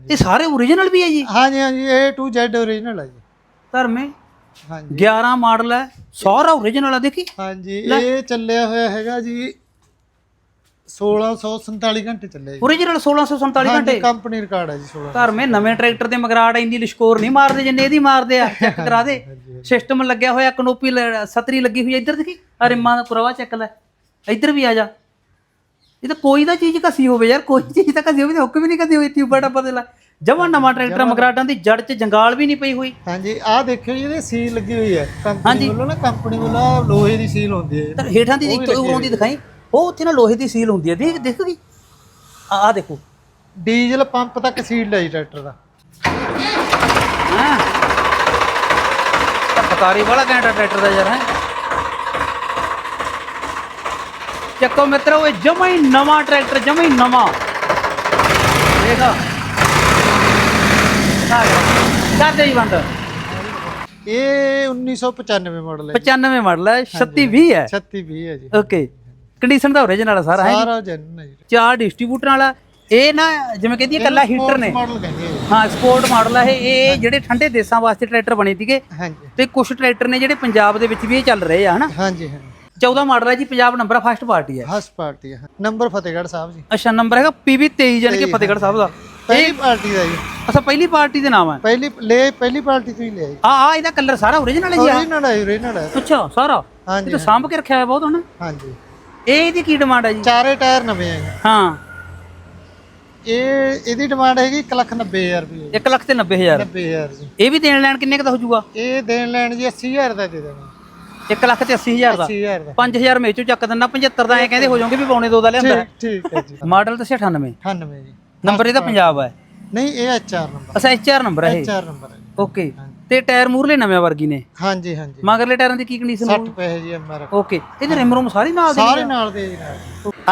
ਇਹ ਸਾਰੇ ਓਰੀਜਨਲ ਵੀ ਹੈ ਜੀ? ਹਾਂਜੀ ਹਾਂਜੀ A to Z origignal ਹੈ ਜੀ। ਧਰਮੇ ਹਾਂਜੀ। 11 ਮਾਡਲ ਹੈ ਸਾਰਾ ਓਰੀਜਨਲ ਹੈ ਦੇਖੀ। ਹਾਂਜੀ ਇਹ ਚੱਲਿਆ ਹੋਇਆ ਹੈਗਾ ਜੀ 1647 ਘੰਟੇ ਚੱਲਿਆ ਜੀ। ਓਰੀਜਨਲ 1647 ਘੰਟੇ? ਕੰਪਨੀ ਰਿਕਾਰਡ ਹੈ ਜੀ 16 ਧਰਮੇ ਨਵੇਂ ਟਰੈਕਟਰ ਦੇ ਮਗਰਾੜ ਇੰਨੀ ਲਿਸ਼ਕੋਰ ਨਹੀਂ ਮਾਰਦੇ ਜਿੰਨੇ ਇਹਦੀ ਮਾਰਦੇ ਆ ਚੈੱਕ ਕਰਾ ਦੇ। ਸਿਸਟਮ ਲੱਗਿਆ ਹੋਇਆ ਕਨੋਪੀ ਸਤਰੀ ਲੱਗੀ ਹੋਈ ਇੱਧਰ ਦੇਖੀ। ਆ ਰਿਮਾਂ ਦਾ ਪੁਰਾਵਾ ਚੱਕ ਲੈ। ਇੱਧਰ ਵੀ ਆ ਜਾ। ਇਹ ਤਾਂ ਕੋਈ ਦਾ ਚੀਜ਼ ਘਸੀ ਹੋਵੇ ਯਾਰ ਕੋਈ ਚੀਜ਼ ਤਾਂ ਘਸੀ ਹੋਵੇ ਤੇ ਹੁੱਕ ਵੀ ਨਹੀਂ ਕਦੀ ਹੋਈ ਟਿਊਬਾ ਟੱਪਾ ਦੇ ਲਾ। ਜਮਾਂ ਨਵਾਂ ਟਰੈਕਟਰ ਮਗਰਾਟਾਂ ਦੀ ਜੜ 'ਚ ਜੰਗਾਲ ਵੀ ਨਹੀਂ ਪਈ ਹੋਈ। ਹਾਂਜੀ ਆਹ ਦੇਖਿਓ ਜੀ ਇਹਦੇ ਸੀਲ ਲੱਗੀ ਹੋਈ ਹੈ। ਕੰਪਨੀ ਵੱਲੋਂ ਨਾ ਕੰਪਨੀ ਵੱਲੋਂ ਆਹ ਲੋਹੇ ਦੀ ਸੀਲ ਹੁੰਦੀ ਹੈ। ਤਾਂ ਹੇਠਾਂ ਦੀ ਇੱਕ ਉਰੋਂ ਦੀ ਦਿਖਾਈ। ਉਹ ਉੱਥੇ ਨਾ ਲੋਹੇ ਦੀ ਸੀਲ ਹੁੰਦੀ ਹੈ। ਦੇਖ ਦੇਖੋਗੀ ਆ ਆ ਦੇਖੋ। ਡੀਜ਼ਲ ਪੰਪ ਤੱਕ ਸੀਲ ਹੈ ਜੀ ਟਰੈਕਟਰ ਦਾ। ਹਾਂ। ਤਾਂ ਬਕਾਰੀ ਵਾਲਾ ਘੈਂਟਾ ਟਰੈਕਟਰ ਦਾ ਯਾਰ ਹੈ। ਚੱਕੋ ਮਿੱਤਰੋ ਇਹ ਜਮਾ ਹੀ ਨਵਾਂ ਟਰੈਕਟਰ ਜਮਾ ਹੀ ਨਵਾਂ। ਦੇਖ। ਆ ਕਰ ਦੇ ਜੀ ਬੰਦ ਇਹ 1995 ਮਾਡਲ ਹੈ 95 ਮਾਡਲ ਹੈ 3620 ਹੈ? 36 20 ਹੈ ਜੀ। ਓਕੇ ਕੰਡੀਸ਼ਨ ਦਾ ਓਰੀਜਨਲ ਹੈ ਸਾਰਾ ਹੈ ਸਾਰਾ ਜੈਨੂਨ ਹੈ ਜੀ। ਚਾਰ ਡਿਸਟ੍ਰੀਬਿਊਟਰ ਵਾਲਾ ਇਹ ਨਾ ਜਿਵੇਂ ਕਹਿੰਦੀ ਹੈ ਕੱਲਾ ਹੀਟਰ ਨੇ। ਮਾਡਲ। ਹਾਂ ਸਪੋਰਟ ਹੈ ਇਹ। ਜਿਹੜੇ ਠੰਡੇ ਦੇਸ਼ਾਂ ਵਾਸਤੇ ਟਰੈਕਟਰ ਬਣੇ ਸੀਗੇ ਤੇ ਕੁਝ ਟਰੈਕਟਰ ਨੇ ਜਿਹੜੇ ਪੰਜਾਬ ਦੇ ਵਿੱਚ ਵੀ ਇਹ ਚੱਲ ਰਹੇ ਆ ਹਨਾ? ਹਾਂਜੀ ਹਾਂਜੀ। 14 ਮਾਡਲ ਹੈ ਜੀ ਪੰਜਾਬ ਨੰਬਰ ਫਸਟ ਪਾਰਟੀ ਹੈ। ਹਸ ਪਾਰਟੀ ਹੈ ਨੰਬਰ ਫਤਿਹਗੜ੍ਹ ਸਾਹਿਬ ਜੀ। ਅੱਛਾ ਨੰਬਰ ਹੈਗਾ PB 23 ਜਾਨੀ ਕਿ ਫਤਿਹਗੜ੍ਹ ਸਾਹਿਬ ਦਾ। ਪਹਿਲੀ ਪਾਰਟੀ ਦਾ ਜੀ। ਅੱਛਾ ਪਹਿਲੀ ਪਾਰਟੀ ਦੇ ਨਾਮ ਹੈ? ਪਹਿਲੀ ਲੈ ਪਹਿਲੀ ਪਾਰਟੀ ਤੋਂ ਹੀ ਲਿਆ ਜੀ। ਆ ਆ ਇਹਦਾ ਕਲਰ ਸਾਰਾ ਓਰੀਜਨਲ ਹੈ ਜੀ? ਓਰੀਜਨਲ ਹੈ ਓਰੀਜਨਲ ਹੈ। ਅੱਛਾ ਸਾਰਾ? ਇਹ ਹਾਂਜੀ ਤਾਂ ਸਾਂਭ ਕੇ ਰੱਖਿਆ ਹੋਇਆ ਬਹੁਤ ਹਨਾ ਹਾਂਜੀ। ਇਹ ਇਹਦੀ ਕੀ ਡਿਮਾਂਡ ਹੈ ਜੀ? ਚਾਰੇ ਟਾਇਰ ਨਵੇਂ ਜੀ। ਹਾਂ। ਇਹ ਇਹਦੀ ਡਿਮਾਂਡ ਹੈਗੀ 190000 ਰੁਪਏ। 1 ਲੱਖ ਤੇ 90000 90000 ਜੀ। ਇਹ ਵੀ ਦੇਣ ਲੈਣ ਕਿੰਨੇ ਕ ਦਾ ਹੋ ਜਾਊਗਾ? ਇਹ ਦੇਣ ਲੈਣ ਜੀ 80000 ਦਾ ਦੇ ਦੇਣਾ। 1 ਲੱਖ ਤੇ 80000 ਦਾ। 80000 ਦਾ। 5000 ਮੇਚੋ ਚੱਕ ਦਿੰਦਾ 75 ਦਾ ਐ ਕਹਿੰਦੇ ਹੋ ਜਾਓਗੇ ਵੀ ਪੌਣੇ ਦੋ ਦਾ ਲਿਆਂਦਾ। ਠੀਕ ਠੀਕ ਹੈ ਜੀ। ਮਾਡਲ ਤਾਂ 98 98 ਜੀ। ਨੰਬਰ ਇਹਦਾ ਪੰਜਾਬ ਹੈ ਨਹੀਂ ਇਹ ਐਚਆਰ ਨੰਬਰ। ਅੱਛਾ ਐਚਆਰ ਨੰਬਰ ਹੈ ਇਹ। ਐਚਆਰ ਨੰਬਰ ਹੈ। ਓਕੇ। ਤੇ ਟਾਇਰ ਮੂਰਲੇ ਨਵੇਂ ਵਰਗੀ ਨੇ। ਹਾਂਜੀ ਹਾਂਜੀ। ਮਗਰਲੇ ਟਾਇਰਾਂ ਦੀ ਕੀ ਕੰਡੀਸ਼ਨ 60 ਪੈਸੇ ਜੀ ਐਮਆਰ ਓਕੇ। ਇਹਦੇ ਰਿਮ ਰੂਮ ਸਾਰੀ ਨਾਲ ਦੇ ਸਾਰੇ ਨਾਲ ਦੇ ਜੀ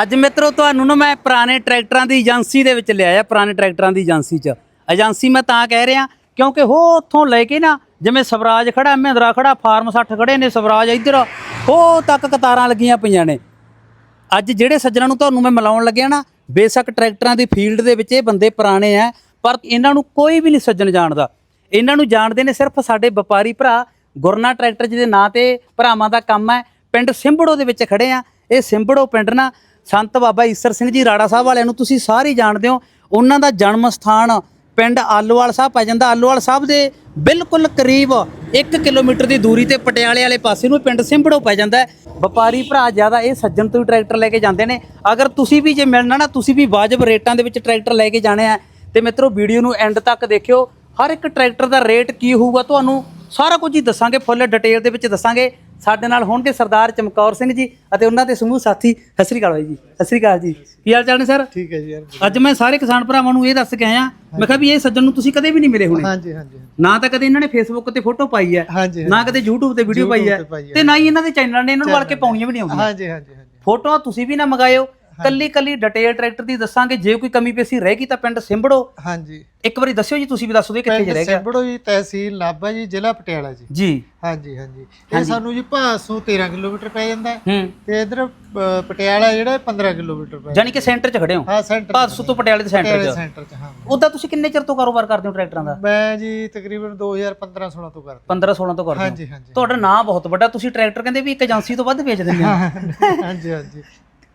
ਅੱਜ ਮਿੱਤਰੋ ਤੁਹਾਨੂੰ ਨਾ ਮੈਂ ਪੁਰਾਣੇ ਟਰੈਕਟਰਾਂ ਦੀ ਏਜੰਸੀ ਦੇ ਵਿੱਚ ਲਿਆਇਆ ਪੁਰਾਣੇ ਟਰੈਕਟਰਾਂ ਦੀ ਏਜੰਸੀ 'ਚ। ਏਜੰਸੀ ਮੈਂ ਤਾਂ ਕਹਿ ਰਿਹਾ ਕਿਉਂਕਿ ਉਹ ਉੱਥੋਂ ਲੈ ਕੇ ਨਾ, ਜਿਵੇਂ ਸਵਰਾਜ ਖੜਾ, ਮਹਿੰਦਰਾ ਖੜਾ, ਫਾਰਮ 60 ਖੜੇ ਨੇ ਸਵਰਾਜ ਇੱਧਰ, ਉਹ ਤੱਕ ਕਤਾਰਾਂ ਲੱਗੀਆਂ ਪਈਆਂ ਨੇ। ਅੱਜ ਜਿਹੜੇ ਸੱਜਣਾਂ ਨੂੰ ਤੁਹਾਨੂੰ ਮੈਂ ਮਿਲਾਉਣ ਲੱਗਿਆ ਨਾ, ਬੇਸ਼ੱਕ ਟਰੈਕਟਰਾਂ ਦੀ ਫੀਲਡ ਦੇ ਵਿੱਚ ਇਹ ਬੰਦੇ ਪੁਰਾਣੇ ਆ ਪਰ ਇਹਨਾਂ ਨੂੰ ਕੋਈ ਵੀ ਨਹੀਂ ਸੱਜਣ ਜਾਣਦਾ। ਇਹਨਾਂ ਨੂੰ ਜਾਣਦੇ ਨੇ ਸਿਰਫ ਸਾਡੇ ਵਪਾਰੀ ਭਰਾ, ਗੁਰਨਾ ਟਰੈਕਟਰ ਜਿਹਦੇ ਨਾਂ ਤੇ ਭਰਾਵਾਂ ਦਾ ਕੰਮ ਹੈ ਪਿੰਡ ਸਿੰਬੜੋ ਦੇ ਵਿੱਚ ਖੜੇ ਆ। ਇਹ ਸਿੰਬੜੋ ਪਿੰਡ ਨਾ, ਸੰਤ ਬਾਬਾ ਈਸਰ ਸਿੰਘ ਜੀ, ਰਾੜਾ ਸਾਹਿਬ ਵਾਲਿਆਂ ਨੂੰ ਤੁਸੀਂ ਸਾਰੇ ਜਾਣਦੇ ਹੋ, ਉਹਨਾਂ ਦਾ ਜਨਮ ਸਥਾਨ ਪਿੰਡ ਆਲੋਵਾਲ ਸਾਹਿਬ ਪੈ ਜਾਂਦਾ। ਆਲੂਵਾਲ ਸਾਹਿਬ ਦੇ ਬਿਲਕੁਲ ਕਰੀਬ 1 ਕਿਲੋਮੀਟਰ ਦੀ ਦੂਰੀ ਤੇ ਪਟਿਆਲੇ ਵਾਲੇ ਪਾਸੇ ਨੂੰ ਪਿੰਡ ਸਿੰਬੜੋ ਪੈ ਜਾਂਦਾ ਵਪਾਰੀ ਭਰਾ ਜ਼ਿਆਦਾ ਇਹ ਸੱਜਣ ਤੋਂ ਹੀ ਟਰੈਕਟਰ ਲੈ ਕੇ ਜਾਂਦੇ ਨੇ। ਅਗਰ ਤੁਸੀਂ ਵੀ ਜੇ ਮਿਲਣਾ ਨਾ, ਤੁਸੀਂ ਵੀ ਵਾਜਬ ਰੇਟਾਂ ਦੇ ਵਿੱਚ ਟਰੈਕਟਰ ਲੈ ਕੇ ਜਾਣੇ ਆ। ਤੇ ਮਿੱਤਰੋ, ਵੀਡੀਓ ਨੂੰ ਐਂਡ ਤੱਕ ਦੇਖਿਓ। ਹਰ ਇੱਕ ਟਰੈਕਟਰ ਦਾ ਰੇਟ ਕੀ ਹੋਊਗਾ, ਤੁਹਾਨੂੰ ਸਾਰਾ ਕੁਝ ਹੀ ਦੱਸਾਂਗੇ ਫੁੱਲ ਡਿਟੇਲ ਦੇ ਵਿੱਚ ਦੱਸਾਂਗੇ। ਸਾਡੇ ਨਾਲ ਹੋਣਗੇ ਸਰਦਾਰ ਚਮਕੌਰ ਸਿੰਘ ਜੀ ਅਤੇ ਉਹਨਾਂ ਦੇ ਸਮੂਹ ਸਾਥੀ ਸਤਿ ਸ੍ਰੀ ਅਕਾਲ ਬਾਈ ਜੀ। ਸਤਿ ਸ੍ਰੀ ਅਕਾਲ ਜੀ। ਕੀ ਹਾਲ ਚਾਲ ਨੇ ਸਰ? ਠੀਕ ਹੈ ਜੀ ਯਾਰ ਅੱਜ ਮੈਂ ਸਾਰੇ ਕਿਸਾਨ ਭਰਾਵਾਂ ਨੂੰ ਇਹ ਦੱਸ ਕੇ ਆਇਆ ਮੈਂ ਕਿਹਾ ਵੀ ਇਹ ਸੱਜਣ ਨੂੰ ਤੁਸੀਂ ਕਦੇ ਵੀ ਨਹੀਂ ਮਿਲੇ ਹੋਣੇ। ਹਾਂਜੀ ਹਾਂਜੀ ਨਾ ਤਾਂ ਕਦੇ ਇਹਨਾਂ ਨੇ ਫੇਸਬੁੱਕ ਤੇ ਫੋਟੋ ਪਾਈ ਹੈ ਨਾ ਕਦੇ YouTube ਤੇ ਵੀਡੀਓ ਪਾਈ ਹੈ ਤੇ ਨਾ ਹੀ ਇਹਨਾਂ ਦੇ ਚੈਨਲ ਨੇ ਇਹਨਾਂ ਨੂੰ ਵਲ ਕੇ ਪਾਉਣੀਆਂ ਵੀ ਨਹੀਂ ਆਉਂਦੀਆਂ। ਹਾਂਜੀ ਹਾਂਜੀ ਹਾਂਜੀ। ਫੋਟੋਆਂ ਤੁਸੀਂ ਵੀ ਨਾ ਮੰਗਾਇਓ। ਕੱਲੀ ਕੱਲੀ ਡਿਟੇਲ ਟਰੈਕਟਰ ਦੀ ਦੱਸਾਂਗੇ ਜੇ ਕੋਈ ਕਮੀ ਪੇਸ਼ੀ ਰਹਿ ਗਈ ਤਾਂ ਪਿੰਡ ਸਿੰਬੜੋ। ਹਾਂਜੀ। ਇੱਕ ਵਾਰੀ ਦੱਸਿਓ ਜੀ ਤੁਸੀਂ ਵੀ ਦੱਸੋ ਦੇ ਕਿੱਥੇ ਰਹਿ ਗਿਆ ਸਿੰਬੜੋ ਜੀ ਤਹਿਸੀਲ ਨਾਭਾ ਜੀ ਜ਼ਿਲ੍ਹਾ ਪਟਿਆਲਾ ਜੀ। ਜੀ। ਹਾਂਜੀ ਹਾਂਜੀ। ਇਹ ਸਾਨੂੰ ਜੀ ਭਾਸੋਂ 13 ਕਿਲੋਮੀਟਰ ਪੈ ਜਾਂਦਾ ਤੇ ਇਧਰ ਪਟਿਆਲਾ ਜਿਹੜਾ ਇਹ 15 ਕਿਲੋਮੀਟਰ ਪੈ ਜਾਨੀ ਕਿ ਸੈਂਟਰ 'ਚ ਖੜੇ ਹੋ? ਹਾਂ ਸੈਂਟਰ ਭਾਦਸੋਂ ਤੋਂ ਪਟਿਆਲੇ ਦੇ ਸੈਂਟਰ 'ਚ? ਸੈਂਟਰ ਚ ਹਾਂ। ਉਦਾਂ ਤੁਸੀਂ ਕਿੰਨੇ ਚਿਰ ਤੋਂ ਕਾਰੋਬਾਰ ਕਰਦੇ ਹੋ ਟਰੈਕਟਰਾਂ ਦਾ? ਮੈਂ ਜੀ ਤਕਰੀਬਨ 2015 16 ਤੋਂ ਕਰਦਾ। 15 16 ਤੋਂ ਕਰਦੇ ਹਾਂਜੀ ਹਾਂਜੀ। ਤੁਹਾਡਾ ਨਾਮ ਬਹੁਤ ਵੱਡਾ ਤੁਸੀਂ ਟਰੈਕਟਰ ਕਹਿੰਦੇ ਵੀ ਇੱਕ ਏਜੰਸੀ ਤੋਂ ਵੱਧ ਵੇਚ ਦਿੰਦੇ ਹੋ ਹਾਂਜੀ ਹਾਂਜੀ।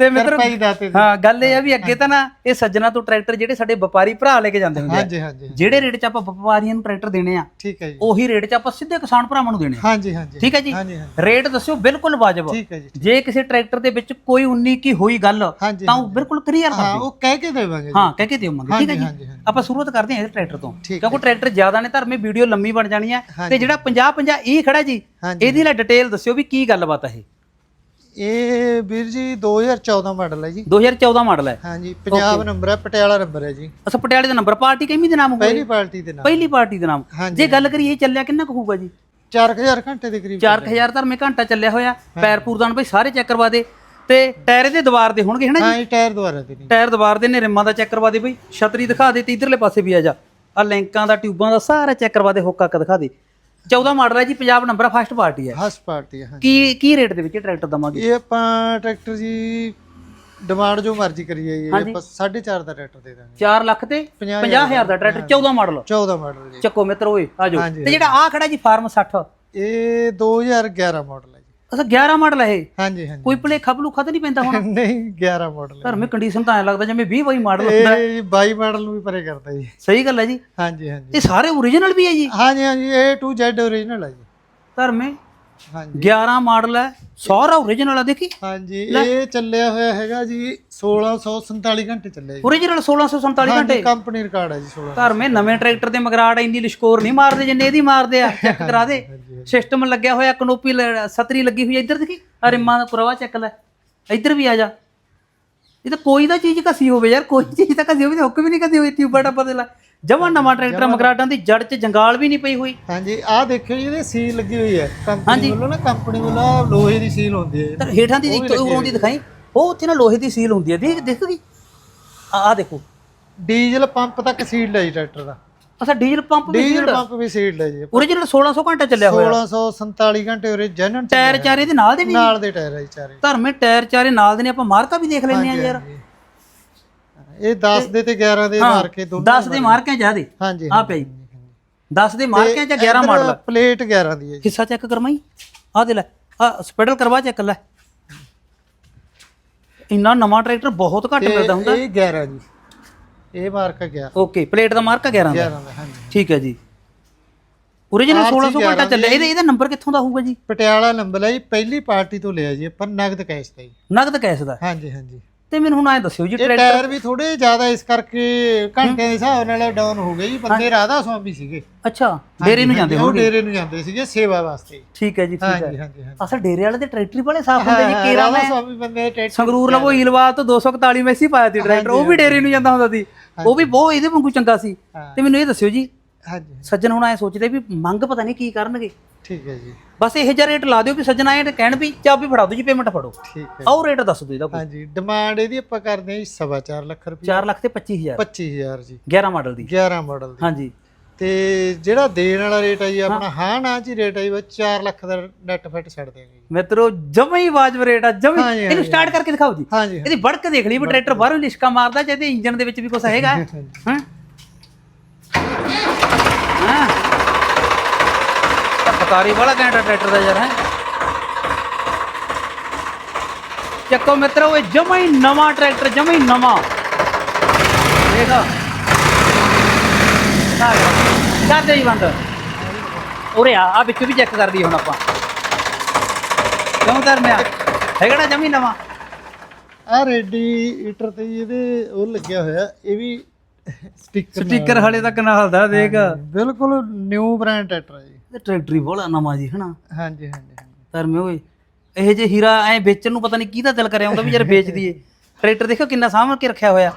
ਤੇ ਮਿੱਤਰ ਭਾਈ ਦਾਤੇ ਦੀ। ਹਾਂ ਗੱਲ ਇਹ ਆ ਵੀ ਅੱਗੇ ਤਾਂ ਨਾ ਇਹ ਸੱਜਣਾ ਤੋਂ ਟਰੈਕਟਰ ਜਿਹੜੇ ਸਾਡੇ ਵਪਾਰੀ ਭਰਾ ਲੈ ਕੇ ਜਾਂਦੇ ਹੁੰਦੇ ਆ। ਹਾਂਜੀ ਹਾਂਜੀ ਜਿਹੜੇ ਰੇਟ 'ਚ ਆਪਾਂ ਵਪਾਰੀਆਂ ਨੂੰ ਟਰੈਕਟਰ ਦੇਣੇ ਆ ਠੀਕ ਹੈ ਜੀ। ਉਹੀ ਰੇਟ 'ਚ ਆਪਾਂ ਸਿੱਧੇ ਕਿਸਾਨ ਭਰਾਵਾਂ ਨੂੰ ਦੇਣੇ ਆ। ਹਾਂਜੀ ਹਾਂਜੀ। ਠੀਕ ਹੈ ਜੀ? ਹਾਂਜੀ ਹਾਂਜੀ। ਰੇਟ ਦੱਸਿਓ ਬਿਲਕੁਲ ਵਾਜਬ। ਠੀਕ ਹੈ ਜੀ ਜੇ ਕਿਸੇ ਟਰੈਕਟਰ ਦੇ ਵਿੱਚ ਕੋਈ 19 ਕੀ ਹੋਈ ਗੱਲ ਹਾਂਜੀ ਤਾਂ ਉਹ ਬਿਲਕੁਲ ਕਲੀਅਰ ਕਰ ਹਾਂ ਦਿਓ। ਉਹ ਕਹਿ ਕੇ ਦੇਵਾਂਗੇ ਜੀ। ਹਾਂ ਕਹਿ ਕੇ ਦਿਓਵਾਂਗੇ ਠੀਕ ਹੈ ਜੀ? ਹਾਂਜੀ ਹਾਂਜੀ। ਆਪਾਂ ਸ਼ੁਰੂਆਤ ਕਰਦੇ ਹਾਂ ਇਸ ਟਰੈਕਟਰ ਤੋਂ। ਠੀਕ ਕਿਉਂਕਿ ਟਰੈਕਟਰ ਜ਼ਿਆਦਾ ਨੇ ਧਰਮੇ ਵੀਡੀਓ ਲੰਮੀ ਬਣ ਜਾਣੀ ਹੈ। ਹਾਂਜੀ। ਤੇ ਜਿਹੜਾ 50 50 ਇਹ ਖੜਾ ਜੀ ਹਾਂਜੀ ਇਹਦੀ ਲੈ ਡਿਟੇਲ ਦੱਸਿਓ ਵੀ ਕੀ ਗੱਲਬਾਤ ਹੈ ਇਹ। ਵੀਰ ਜੀ 2014 ਮਾਡਲ ਹੈ ਜੀ। 2014 ਮਾਡਲ ਹੈ। ਹਾਂਜੀ ਪੰਜਾਬ ਨੰਬਰ ਹੈ ਪਟਿਆਲਾ ਨੰਬਰ ਹੈ ਜੀ। ਅੱਛਾ ਪਟਿਆਲੇ ਦਾ ਨੰਬਰ ਪਾਰਟੀ ਕਿੰਨੀ ਦੇ ਨਾਮ ਹੋਊਗਾ ਪਹਿਲੀ ਪਾਰਟੀ ਦੇ ਨਾਲ ਪਹਿਲੀ ਪਾਰਟੀ ਦੇ ਨਾਮ। ਜੇ ਗੱਲ ਕਰੀਏ ਇਹ ਚੱਲਿਆ ਕਿੰਨਾ ਕੁ ਹੋਊਗਾ ਜੀ? 4000 ਘੰਟੇ ਦੇ ਕਰੀਬ 4000 ਧਰਮੇ ਘੰਟਾ ਚੱਲਿਆ ਹੋਇਆ। ਪੈਰ ਪੂਰਦਾਨ ਬਈ ਸਾਰੇ ਚੈੱਕ ਕਰਵਾ ਦੇ। ਤੇ ਟਾਇਰ ਦੇ ਦੀਵਾਰ ਦੇ ਹੋਣਗੇ ਹਨਾ ਜੀ? ਹਾਂ ਇਹ ਟਾਇਰ ਦੁਆਰਾ ਤੇ ਨਹੀਂ ਟਾਇਰ ਦੀਵਾਰ ਦੇ ਨੇ ਰਿਮਾਂ ਦਾ ਚੈੱਕ ਕਰਵਾ ਦੇ ਬਈ। ਛਤਰੀ ਦਿਖਾ ਦੇ ਤੇ ਇਧਰਲੇ ਪਾਸੇ ਵੀ ਆ ਜਾ। ਆ ਲਿੰਕਾਂ ਦਾ ਟਿਊਬਾਂ ਦਾ ਸਾਰਾ ਚੈੱਕ ਕਰਵਾ ਦੇ ਹੁੱਕ ਹੱਕ ਦਿਖਾ ਦੇ। 14 ਮਾਡਲ ਹੈ ਜੀ ਪੰਜਾਬ ਨੰਬਰ ਫਸਟ ਪਾਰਟੀ ਹੈ। ਹਸ ਪਾਰਟੀ ਹੈ ਹਾਂਜੀ। ਕੀ ਕੀ ਰੇਟ ਦੇ ਵਿੱਚ ਇਹ ਟਰੈਕਟਰ ਦਵਾਂਗੇ? ਇਹ ਆਪਾਂ ਟਰੈਕਟਰ ਜੀ ਡਿਮਾਂਡ ਜੋ ਮਰਜ਼ੀ ਕਰੀਏ ਜੀ ਹਾਂਜੀ। ਆਪਾਂ 4.5 ਦਾ ਟਰੈਕਟਰ ਦੇ ਦਾਂਗੇ। 4 ਲੱਖ ਤੇ 50000 ਦਾ ਟਰੈਕਟਰ 14 ਮਾਡਲ। 14 ਮਾਡਲ ਜੀ। ਚੱਕੋ ਮਿੱਤਰੋ ਓਏ ਆ ਜਾਓ। ਹਾਂਜੀ, ਤੇ ਜਿਹੜਾ ਆ ਖੜਾ ਜੀ ਫਾਰਮ 60 ਇਹ 2011 ਮਾਡਲ ਹੈ ਅਸਾ 11 ਮਾਡਲ ਹੈ ਇਹ? ਹਾਂਜੀ ਹਾਂਜੀ। ਕੋਈ ਭਲੇਖਾ ਭਲੂਖਾ ਤਾਂ ਨਹੀਂ ਪੈਂਦਾ ਹੁਣ? ਨਹੀਂ 11 ਮਾਡਲ ਹੈ ਧਰਮੇ ਕੰਡੀਸ਼ਨ ਤਾਂ ਐ ਲੱਗਦਾ ਜਿਵੇਂ 20 22 ਮਾਡਲ ਹੁੰਦਾ। ਇਹ 22 ਮਾਡਲ ਨੂੰ ਵੀ ਪਰੇ ਕਰਦਾ ਜੀ। ਸਹੀ ਗੱਲ ਹੈ ਜੀ। ਹਾਂਜੀ ਹਾਂਜੀ। ਇਹ ਸਾਰੇ ਓਰੀਜਨਲ ਵੀ ਹੈ ਜੀ? ਹਾਂਜੀ ਹਾਂਜੀ ਇਹ ਟੂ ਜ਼ੈਡ ਓਰੀਜਨਲ ਹੈ ਜੀ। ਧਰਮੇ ਹਾਂਜੀ। 11 ਮਾਡਲ ਹੈ ਸਾਰਾ ਓਰੀਜਨਲ ਆ ਦੇਖੀ। ਹਾਂਜੀ ਇਹ ਚੱਲਿਆ ਹੋਇਆ ਹੈਗਾ ਜੀ 1647 ਘੰਟੇ ਚੱਲਿਆ ਜੀ। ਓਰੀਜਨਲ 1647 ਘੰਟੇ? ਕੰਪਨੀ ਰਿਕਾਰਡ ਹੈ ਜੀ 16 ਧਰਮੇ ਨਵੇਂ ਟਰੈਕਟਰ ਦੇ ਮਗਰਾੜ ਇੰਨੀ ਲਿਸ਼ਕੋਰ ਨਹੀਂ ਮਾਰਦੇ ਜਿੰਨੇ ਇਹਦੀ ਮਾਰਦੇ ਆ ਚੈੱਕ ਕਰਾ ਦੇ। ਸਿਸਟਮ ਲੱਗਿਆ ਹੋਇਆ ਕਨੋਪੀ ਸਤਰੀ ਲੱਗੀ ਹੋਈ ਹੈ ਇੱਧਰ ਦੇਖੀ। ਆ ਰਿਮਾਂ ਦਾ ਪੁਰਵਾ ਚੱਕ ਲੈ ਇੱਧਰ ਵੀ ਆ ਜਾ। ਇਹ ਤਾਂ ਕੋਈ ਤਾਂ ਚੀਜ਼ ਘਸੀ ਹੋਵੇ ਯਾਰ ਕੋਈ ਚੀਜ਼ ਤਾਂ ਘਸੀ ਹੋਵੇ ਤੇ ਹੁੱਕ ਵੀ ਨਹੀਂ ਘਸੀ ਹੋਈ ਟਿਊਬਾ ਟੱਪਾ ਦੇ ਲਾ। ਜਮਾਂ ਨਵਾਂ ਟਰੈਕਟਰ ਮਗਰਾਟਾਂ ਦੀ ਜੜ 'ਚ ਜੰਗਾਲ ਵੀ ਨਹੀਂ ਪਈ ਹੋਈ। ਹਾਂਜੀ ਆਹ ਦੇਖਿਓ ਜੀ ਇਹਦੇ ਸੀਲ ਲੱਗੀ ਹੋਈ ਹੈ। ਕੰਪਨੀ ਵੱਲੋਂ ਨਾ ਕੰਪਨੀ ਵੱਲੋਂ ਆਹ ਲੋਹੇ ਦੀ ਸੀਲ ਹੁੰਦੀ ਹੈ। ਤਾਂ ਹੇਠਾਂ ਦੀ ਇੱਕ ਉਰੋਂ ਦੀ ਦਿਖਾਈ। ਉਹ ਉੱਥੇ ਨਾ ਲੋਹੇ ਦੀ ਸੀਲ ਹੁੰਦੀ ਹੈ। ਦੇਖ ਦੇਖੋਗੀ ਆ ਆ ਦੇਖੋ। ਡੀਜ਼ਲ ਪੰਪ ਤੱਕ ਸੀਲ ਹੈ ਜੀ ਟਰੈਕਟਰ ਦਾ। ਅਸਾ ਡੀਜ਼ਲ ਪੰਪ ਵੀ ਡੀਜ਼ਲ ਪੰਪ ਵੀ ਸੀਲ ਹੈ ਜੀ। ਓਰੀਜਨਲ 1600 ਘੰਟਾ ਚੱਲਿਆ ਹੋਇਆ। 1647 ਘੰਟੇ ਉਰੇ ਜਨਨ ਟਾਇਰ ਚਾਰੇ ਦੇ ਨਾਲ ਦੇ ਨਹੀਂ ਨਾਲ ਦੇ ਟਾਇਰ ਹੈ ਜੀ ਚਾਰੇ। ਧਰਮੇ ਟਾਇਰ ਚਾਰੇ ਨਾਲ ਦੇ ਨੇ। ਆਪਾਂ ਮਾਰਕਾ ਵੀ ਦੇਖ ਲੈਂਦੇ ਆ ਯਾਰ। ਇਹ 10 ਦੇ ਤੇ 11 ਦੇ ਮਾਰ ਕੇ ਦੋਨੋਂ 10 ਦੇ ਮਾਰਕਿਆਂ ਚ ਆ ਦੇ ਹਾਂਜੀ ਆ ਪਿਆ ਜੀ 10 ਦੇ ਮਾਰਕਿਆਂ ਚ 11 ਮਾਡਲ। ਪਲੇਟ 11 ਦੀ ਹੈ ਜੀ। ਹਿੱਸਾ ਚੈੱਕ ਕਰਵਾਈ। ਆ ਦੇ ਲੈ। ਆ ਸਪੈਡਲ ਕਰਵਾ ਚੈੱਕ ਲੈ। ਇੰਨਾ ਨਵਾਂ ਟਰੈਕਟਰ ਬਹੁਤ ਘੱਟ ਮਿਲਦਾ ਹੁੰਦਾ। ਇਹ 11 ਜੀ। ਇਹ ਮਾਰਕਾ 11 ਓਕੇ ਪਲੇਟ ਦਾ ਮਾਰਕਾ 11 ਦਾ। 11 ਦਾ ਹਾਂਜੀ ਠੀਕ ਹੈ ਜੀ। ਓਰੀਜਨਲ 1600 ਘੰਟਾ ਚੱਲਿਆ। ਇਹਦੇ ਇਹਦਾ ਨੰਬਰ ਕਿੱਥੋਂ ਦਾ ਹੋਊਗਾ ਜੀ? ਪਟਿਆਲਾ ਨੰਬਰ ਹੈ ਜੀ। ਪਹਿਲੀ ਪਾਰਟੀ ਤੋਂ ਲਿਆ ਜੀ। ਪਰ ਨਗਦ ਕੈਸ਼ ਦਾ ਜੀ। ਨਗਦ ਕੈਸ਼ ਦਾ। ਹਾਂਜੀ ਹਾਂਜੀ। ਤੇ ਮੈਨੂੰ ਹੁਣ ਐ ਦੱਸਿਓ ਜੀ ਇਹ ਟਾਇਰ ਵੀ ਥੋੜੇ ਜ਼ਿਆਦਾ ਇਸ ਕਰਕੇ ਘੰਟੇ ਦੇ ਹਿਸਾਬ ਨਾਲ ਡਾਊਨ ਹੋ ਗਏ ਜੀ। ਬੰਦੇ ਰਾਧਾ ਸੁਆਮੀ ਸੀਗੇ। ਅੱਛਾ ਡੇਰੇ ਨੂੰ ਜਾਂਦੇ ਉਹ ਹੋਣਗੇ? ਡੇਰੇ ਨੂੰ ਜਾਂਦੇ ਸੀਗੇ ਸੇਵਾ ਵਾਸਤੇ। ਠੀਕ ਹੈ ਜੀ ਠੀਕ ਹੈ। ਅਸਲ ਡੇਰੇ ਵਾਲੇ ਦੇ ਟਰੈਕਟਰ ਬੜੇ ਸਾਫ਼ ਹੁੰਦੇ ਜੀ ਕੇਰਾ ਮੈਂ ਸੁਆਮੀ ਬੰਦੇ ਟੈਟ ਸੰਗਰੂਰ ਲਵੋ ਹੀਲਵਾਲ ਤੋਂ 241 ਮੈਸੀ ਪਾਇਆ ਸੀ ਟਰੈਕਟਰ ਉਹ ਵੀ ਡੇਰੇ ਨੂੰ ਜਾਂਦਾ ਹੁੰਦਾ ਸੀ। ਉਹ ਵੀ ਬਹੁਤ ਇਹਦੇ ਵਾਂਗੂ ਚੰਗਾ ਸੀ। ਤੇ ਮੈਨੂੰ ਇਹ ਦੱਸਿਓ ਜੀ ਹਾਂਜੀ। ਸੱਜਣ ਹੁਣ ਐ ਸੋਚਦੇ ਵੀ ਮੰਗ ਪਤਾ ਨਹੀਂ ਕੀ ਕਰਨਗੇ। ਠੀਕ ਹੈ ਜੀ। ਬਸ ਇਹ ਜਿਹਾ ਰੇਟ ਲਾ ਦਿਓ ਵੀ ਸੱਜਣ ਤੇ ਕਹਿਣ ਵੀ ਚਾਬੀ ਫੜਾ ਦਿਓ ਜੀ ਪੇਮੈਂਟ ਫੜੋ। ਠੀਕ ਹੈ ਆਓ ਰੇਟ ਦੱਸ ਦਿਓ ਇਹਦਾ ਕੋਈ। ਹਾਂਜੀ ਡਿਮਾਂਡ ਇਹਦੀ ਆਪਾਂ ਕਰਦੇ ਹਾਂ ਜੀ ਸਵਾ ਚਾਰ ਲੱਖ ਰੁਪਏ 4 ਲੱਖ ਤੇ 25000 25000 ਜੀ। 11 ਮਾਡਲ ਦੀ। 11 ਮਾਡਲ ਦੀ। ਹਾਂਜੀ। ਤੇ ਜਿਹੜਾ ਦੇਣ ਵਾਲਾ ਰੇਟ ਹੈ ਜੀ ਆਪਣਾ ਹਾਂ ਨਾ ਜੀ ਰੇਟ ਹੈ ਜੀ 4 ਲੱਖ ਦਾ ਨੈਟ ਫਿੱਟ ਛੱਡ ਦਿਆਂਗੇ ਜੀ। ਮਿੱਤਰੋ ਜਮਾ ਹੀ ਵਾਜਬ ਰੇਟ ਆ ਜਮਾ। ਹਾਂਜੀ, ਇਹਨੂੰ ਸਟਾਰਟ ਕਰਕੇ ਦਿਖਾਓ ਜੀ। ਇਹਦੀ ਵੜਕ ਦੇਖ ਲਈ ਵੀ ਟਰੈਕਟਰ ਬਾਹਰੋਂ ਲਿਸ਼ਕਾ ਮਾਰਦਾ ਚਾਹਤੇ ਇੰਜਨ ਦੇ ਵਿੱਚ ਵੀ ਕੁਝ ਹੈਗਾ। ਹਾਂ ਹਾਂ? ਤਾਂ ਪਕਾਰੀ ਵਾਲਾ ਘੈਂਟਾ ਟਰੈਕਟਰ ਦਾ ਯਾਰ ਹੈ? ਚੱਕੋ ਮਿੱਤਰੋ ਇਹ ਜਮਾ ਹੀ ਨਵਾਂ ਟਰੈਕਟਰ ਜਮਾ ਹੀ ਨਵਾਂ। ਦੇਖੋ। ਕਰ ਦੇ ਜੀ ਬੰਦ। ਉਰੇ ਆ ਆ ਵਿੱਚ ਵੀ ਚੈੱਕ ਕਰ ਲਈ ਹੁਣ ਆਪਾਂ। ਕਿਉਂ ਕਰਨਿਆ ਹੈਗਾ ਨਾ ਜਮੀ ਨਵਾਂ? ਆ ਰੈਡੀ ਈਟਰ ਤੇ ਇਹਦੇ ਉਹ ਲੱਗਿਆ ਹੋਇਆ ਇਹ ਵੀ ਸਟicker ਸਟicker ਹਲੇ ਤੱਕ ਨਾ ਹਲਦਾ ਦੇਖ। ਬਿਲਕੁਲ ਨਿਊ ਬ੍ਰਾਂਡ ਟਰੈਕਟਰ ਹੈ ਜੀ ਇਹ ਟਰੈਕਟਰ ਹੀ ਬੋਲਾ ਨਵਾਂ ਜੀ ਹਨਾ? ਹਾਂਜੀ ਹਾਂਜੀ। ਧਰਮੇ ਓਏ ਇਹ ਜੇ ਹੀਰਾ ਐ ਵੇਚਣ ਨੂੰ ਪਤਾ ਨਹੀਂ ਕਿਹਦਾ ਦਿਲ ਕਰਿਆ ਹੁੰਦਾ ਵੀ ਯਾਰ ਵੇਚ ਦਈਏ। ਟਰੈਕਟਰ ਦੇਖੋ ਕਿੰਨਾ ਸਾਂਭ ਕੇ ਰੱਖਿਆ ਹੋਇਆ।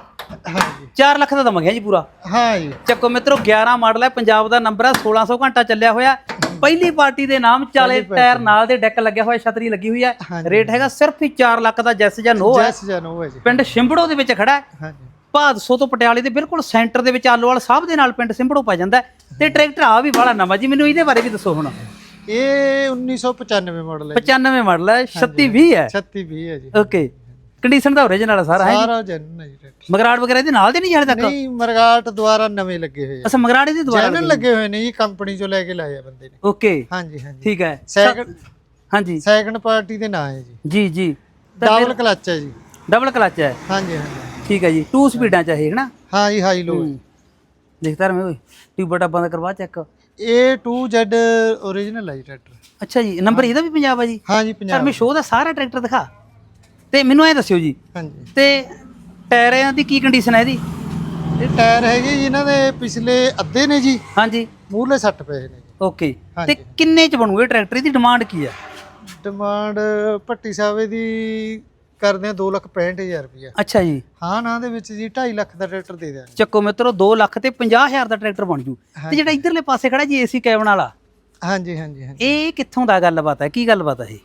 ਹਾਂਜੀ। 4 ਲੱਖ ਦਾ ਤਾਂ ਮੰਗਿਆ ਜੀ ਪੂਰਾ। ਹਾਂ ਜੀ। ਚੱਕੋ ਮਿੱਤਰੋ 11 ਮਾਡਲ ਹੈ ਪੰਜਾਬ ਦਾ ਨੰਬਰ ਹੈ 1600 ਘੰਟਾ ਚੱਲਿਆ ਹੋਇਆ। ਪਹਿਲੀ ਪਾਰਟੀ ਦੇ ਨਾਮ ਚਾਲੇ ਟਾਇਰ ਨਾਲ ਦੇ ਡੈਕ ਲੱਗਿਆ ਹੋਇਆ ਛਤਰੀ ਲੱਗੀ ਹੋਈ ਹੈ। ਰੇਟ ਹੈਗਾ ਸਿਰਫ ਹੀ 4 ਲੱਖ ਦਾ ਜੈਸ ਜਾਂ ਨੋ ਹੈ। ਜੈਸ ਜਨੋ ਹੈ ਜੀ। ਪਿੰਡ ਸ਼ਿੰਬੜੋ ਦੇ ਵਿੱਚ ਖੜਾ ਹੈ। ਹਾਂਜੀ। ਭਾਦਸੋ ਤੋਂ ਪਟਿਆਲੇ ਦੇ ਬਿਲਕੁਲ ਸੈਂਟਰ ਦੇ ਵਿੱਚ ਆਲੋਵਾਲ ਸਾਹਿਬ ਦੇ ਨਾਲ ਪਿੰਡ ਸਿੰਬੜੋ ਪੈ ਜਾਂਦਾ ਹੈ। ਤੇ ਟਰੈਕਟਰ ਆ ਵੀ ਬੜਾ ਨਵਾਂ ਜੀ ਮੈਨੂੰ ਇਹਦੇ ਬਾਰੇ ਵੀ ਦੱਸੋ ਹੁਣ। ਇਹ 1995 ਮਾਡਲ ਹੈ 95 ਮਾਡਲ ਹੈ 3620 ਹੈ? 3620 ਹੈ ਜੀ। ਓਕੇ ਕੰਡੀਸ਼ਨ ਦਾ ਓਰੀਜਨਲ ਹੈ ਸਾਰਾ ਹੈ ਸਾਰਾ ਜਨਨ ਹੈ ਜੀ ਮਗਰਾੜ ਵਗੈਰਾ ਇਹਦੇ ਨਾਲ ਦੇ ਨਹੀਂ ਜਾਣੇ ਤੱਕ? ਨਹੀਂ ਮਰਗਾਟ ਦੁਆਰਾ ਨਵੇਂ ਲੱਗੇ ਹੋਏ ਆ ਅਸਾਂ ਮਗਰਾੜੇ ਦੇ ਦੁਆਰਾ ਜਨਨ ਲੱਗੇ ਹੋਏ ਨੇ ਜੀ ਕੰਪਨੀ ਚੋਂ ਲੈ ਕੇ ਲਾਏ ਆ ਬੰਦੇ ਨੇ। ਓਕੇ ਹਾਂਜੀ ਹਾਂਜੀ। ਠੀਕ ਹੈ। ਸੈਕਿੰਡ ਹਾਂਜੀ। ਸੈਕਿੰਡ ਪਾਰਟੀ ਦੇ ਨਾਂ ਹੈ ਜੀ। ਜੀ ਜੀ। ਡਬਲ ਕਲਚ ਹੈ ਜੀ। ਡਬਲ ਕਲਚ ਹੈ। ਹਾਂਜੀ ਹਾਂਜੀ। ਠੀਕ ਹੈ ਜੀ। ਟੂ ਸਪੀਡਾਂ ਚ ਹੈ ਹਨਾ? ਹਾਂ ਜੀ ਹਾਈ ਲੋ ਦੇਖਦਾ ਰਮੇ ਓਏ ਟਿਊਬ ਟਾਪਾਂ ਦਾ ਕਰਵਾ ਚੈੱਕ। ਇਹ 2Z origignal ਹੈ ਟਰੈਕਟਰ ਅੱਛਾ ਜੀ ਨੰਬਰ ਇਹਦਾ ਵੀ ਪੰਜਾਬ ਆ ਜੀ? ਹਾਂ ਜੀ ਸਰ ਪੰਜਾਬ ਮੈਂ ਸ਼ੋਅ ਦਾ ਸਾਰਾ ਟਰੈਕਟਰ ਦਿਖਾ। ਤੇ ਮੈਨੂੰ ਐ ਦੱਸਿਓ ਜੀ ਹਾਂਜੀ ਤੇ ਟਾਇਰਾਂ ਦੀ ਕੀ ਕੰਡੀਸ਼ਨ ਹੈ ਇਹਦੀ? ਇਹ ਟਾਇਰ ਹੈਗੇ ਜੀ ਇਹਨਾਂ ਦੇ ਪਿਛਲੇ ਅੱਧੇ ਨੇ ਜੀ। ਹਾਂਜੀ ਮੂਹਰਲੇ 60 ਪਏ ਨੇ ਓਕੇ। ਤੇ ਕਿੰਨੇ ਚ ਬਣੂਗੇ ਟਰੈਕਟਰ ਦੀ ਡਿਮਾਂਡ ਕੀ ਹੈ ਡਿਮਾਂਡ ਭੱਟੀ ਸਾਹਿਬ ਦੀ ਕਰਦੇ ਆ 265000 ਰੁਪਇਆ ਅੱਛਾ ਜੀ। ਹਾਂ ਨਾ ਦੇ ਵਿੱਚ ਜੀ 2.5 ਲੱਖ ਦਾ ਟਰੈਕਟਰ ਦੇ ਦਿਆਂਗੇ। ਚੱਕੋ ਮਿੱਤਰੋ 2 ਲੱਖ ਤੇ 50000 ਦਾ ਟਰੈਕਟਰ ਬਣ ਜੂ। ਤੇ ਜਿਹੜਾ ਇਧਰਲੇ ਪਾਸੇ ਖੜਾ ਜੀ ਏਸੀ ਕੈਬਨ ਵਾਲਾ। ਹਾਂਜੀ ਹਾਂਜੀ ਹਾਂਜੀ। ਇਹ ਕਿੱਥੋਂ ਦਾ ਗੱਲਬਾਤ ਹੈ? ਕੀ ਗੱਲਬਾਤ ਹੈ ਇਹ?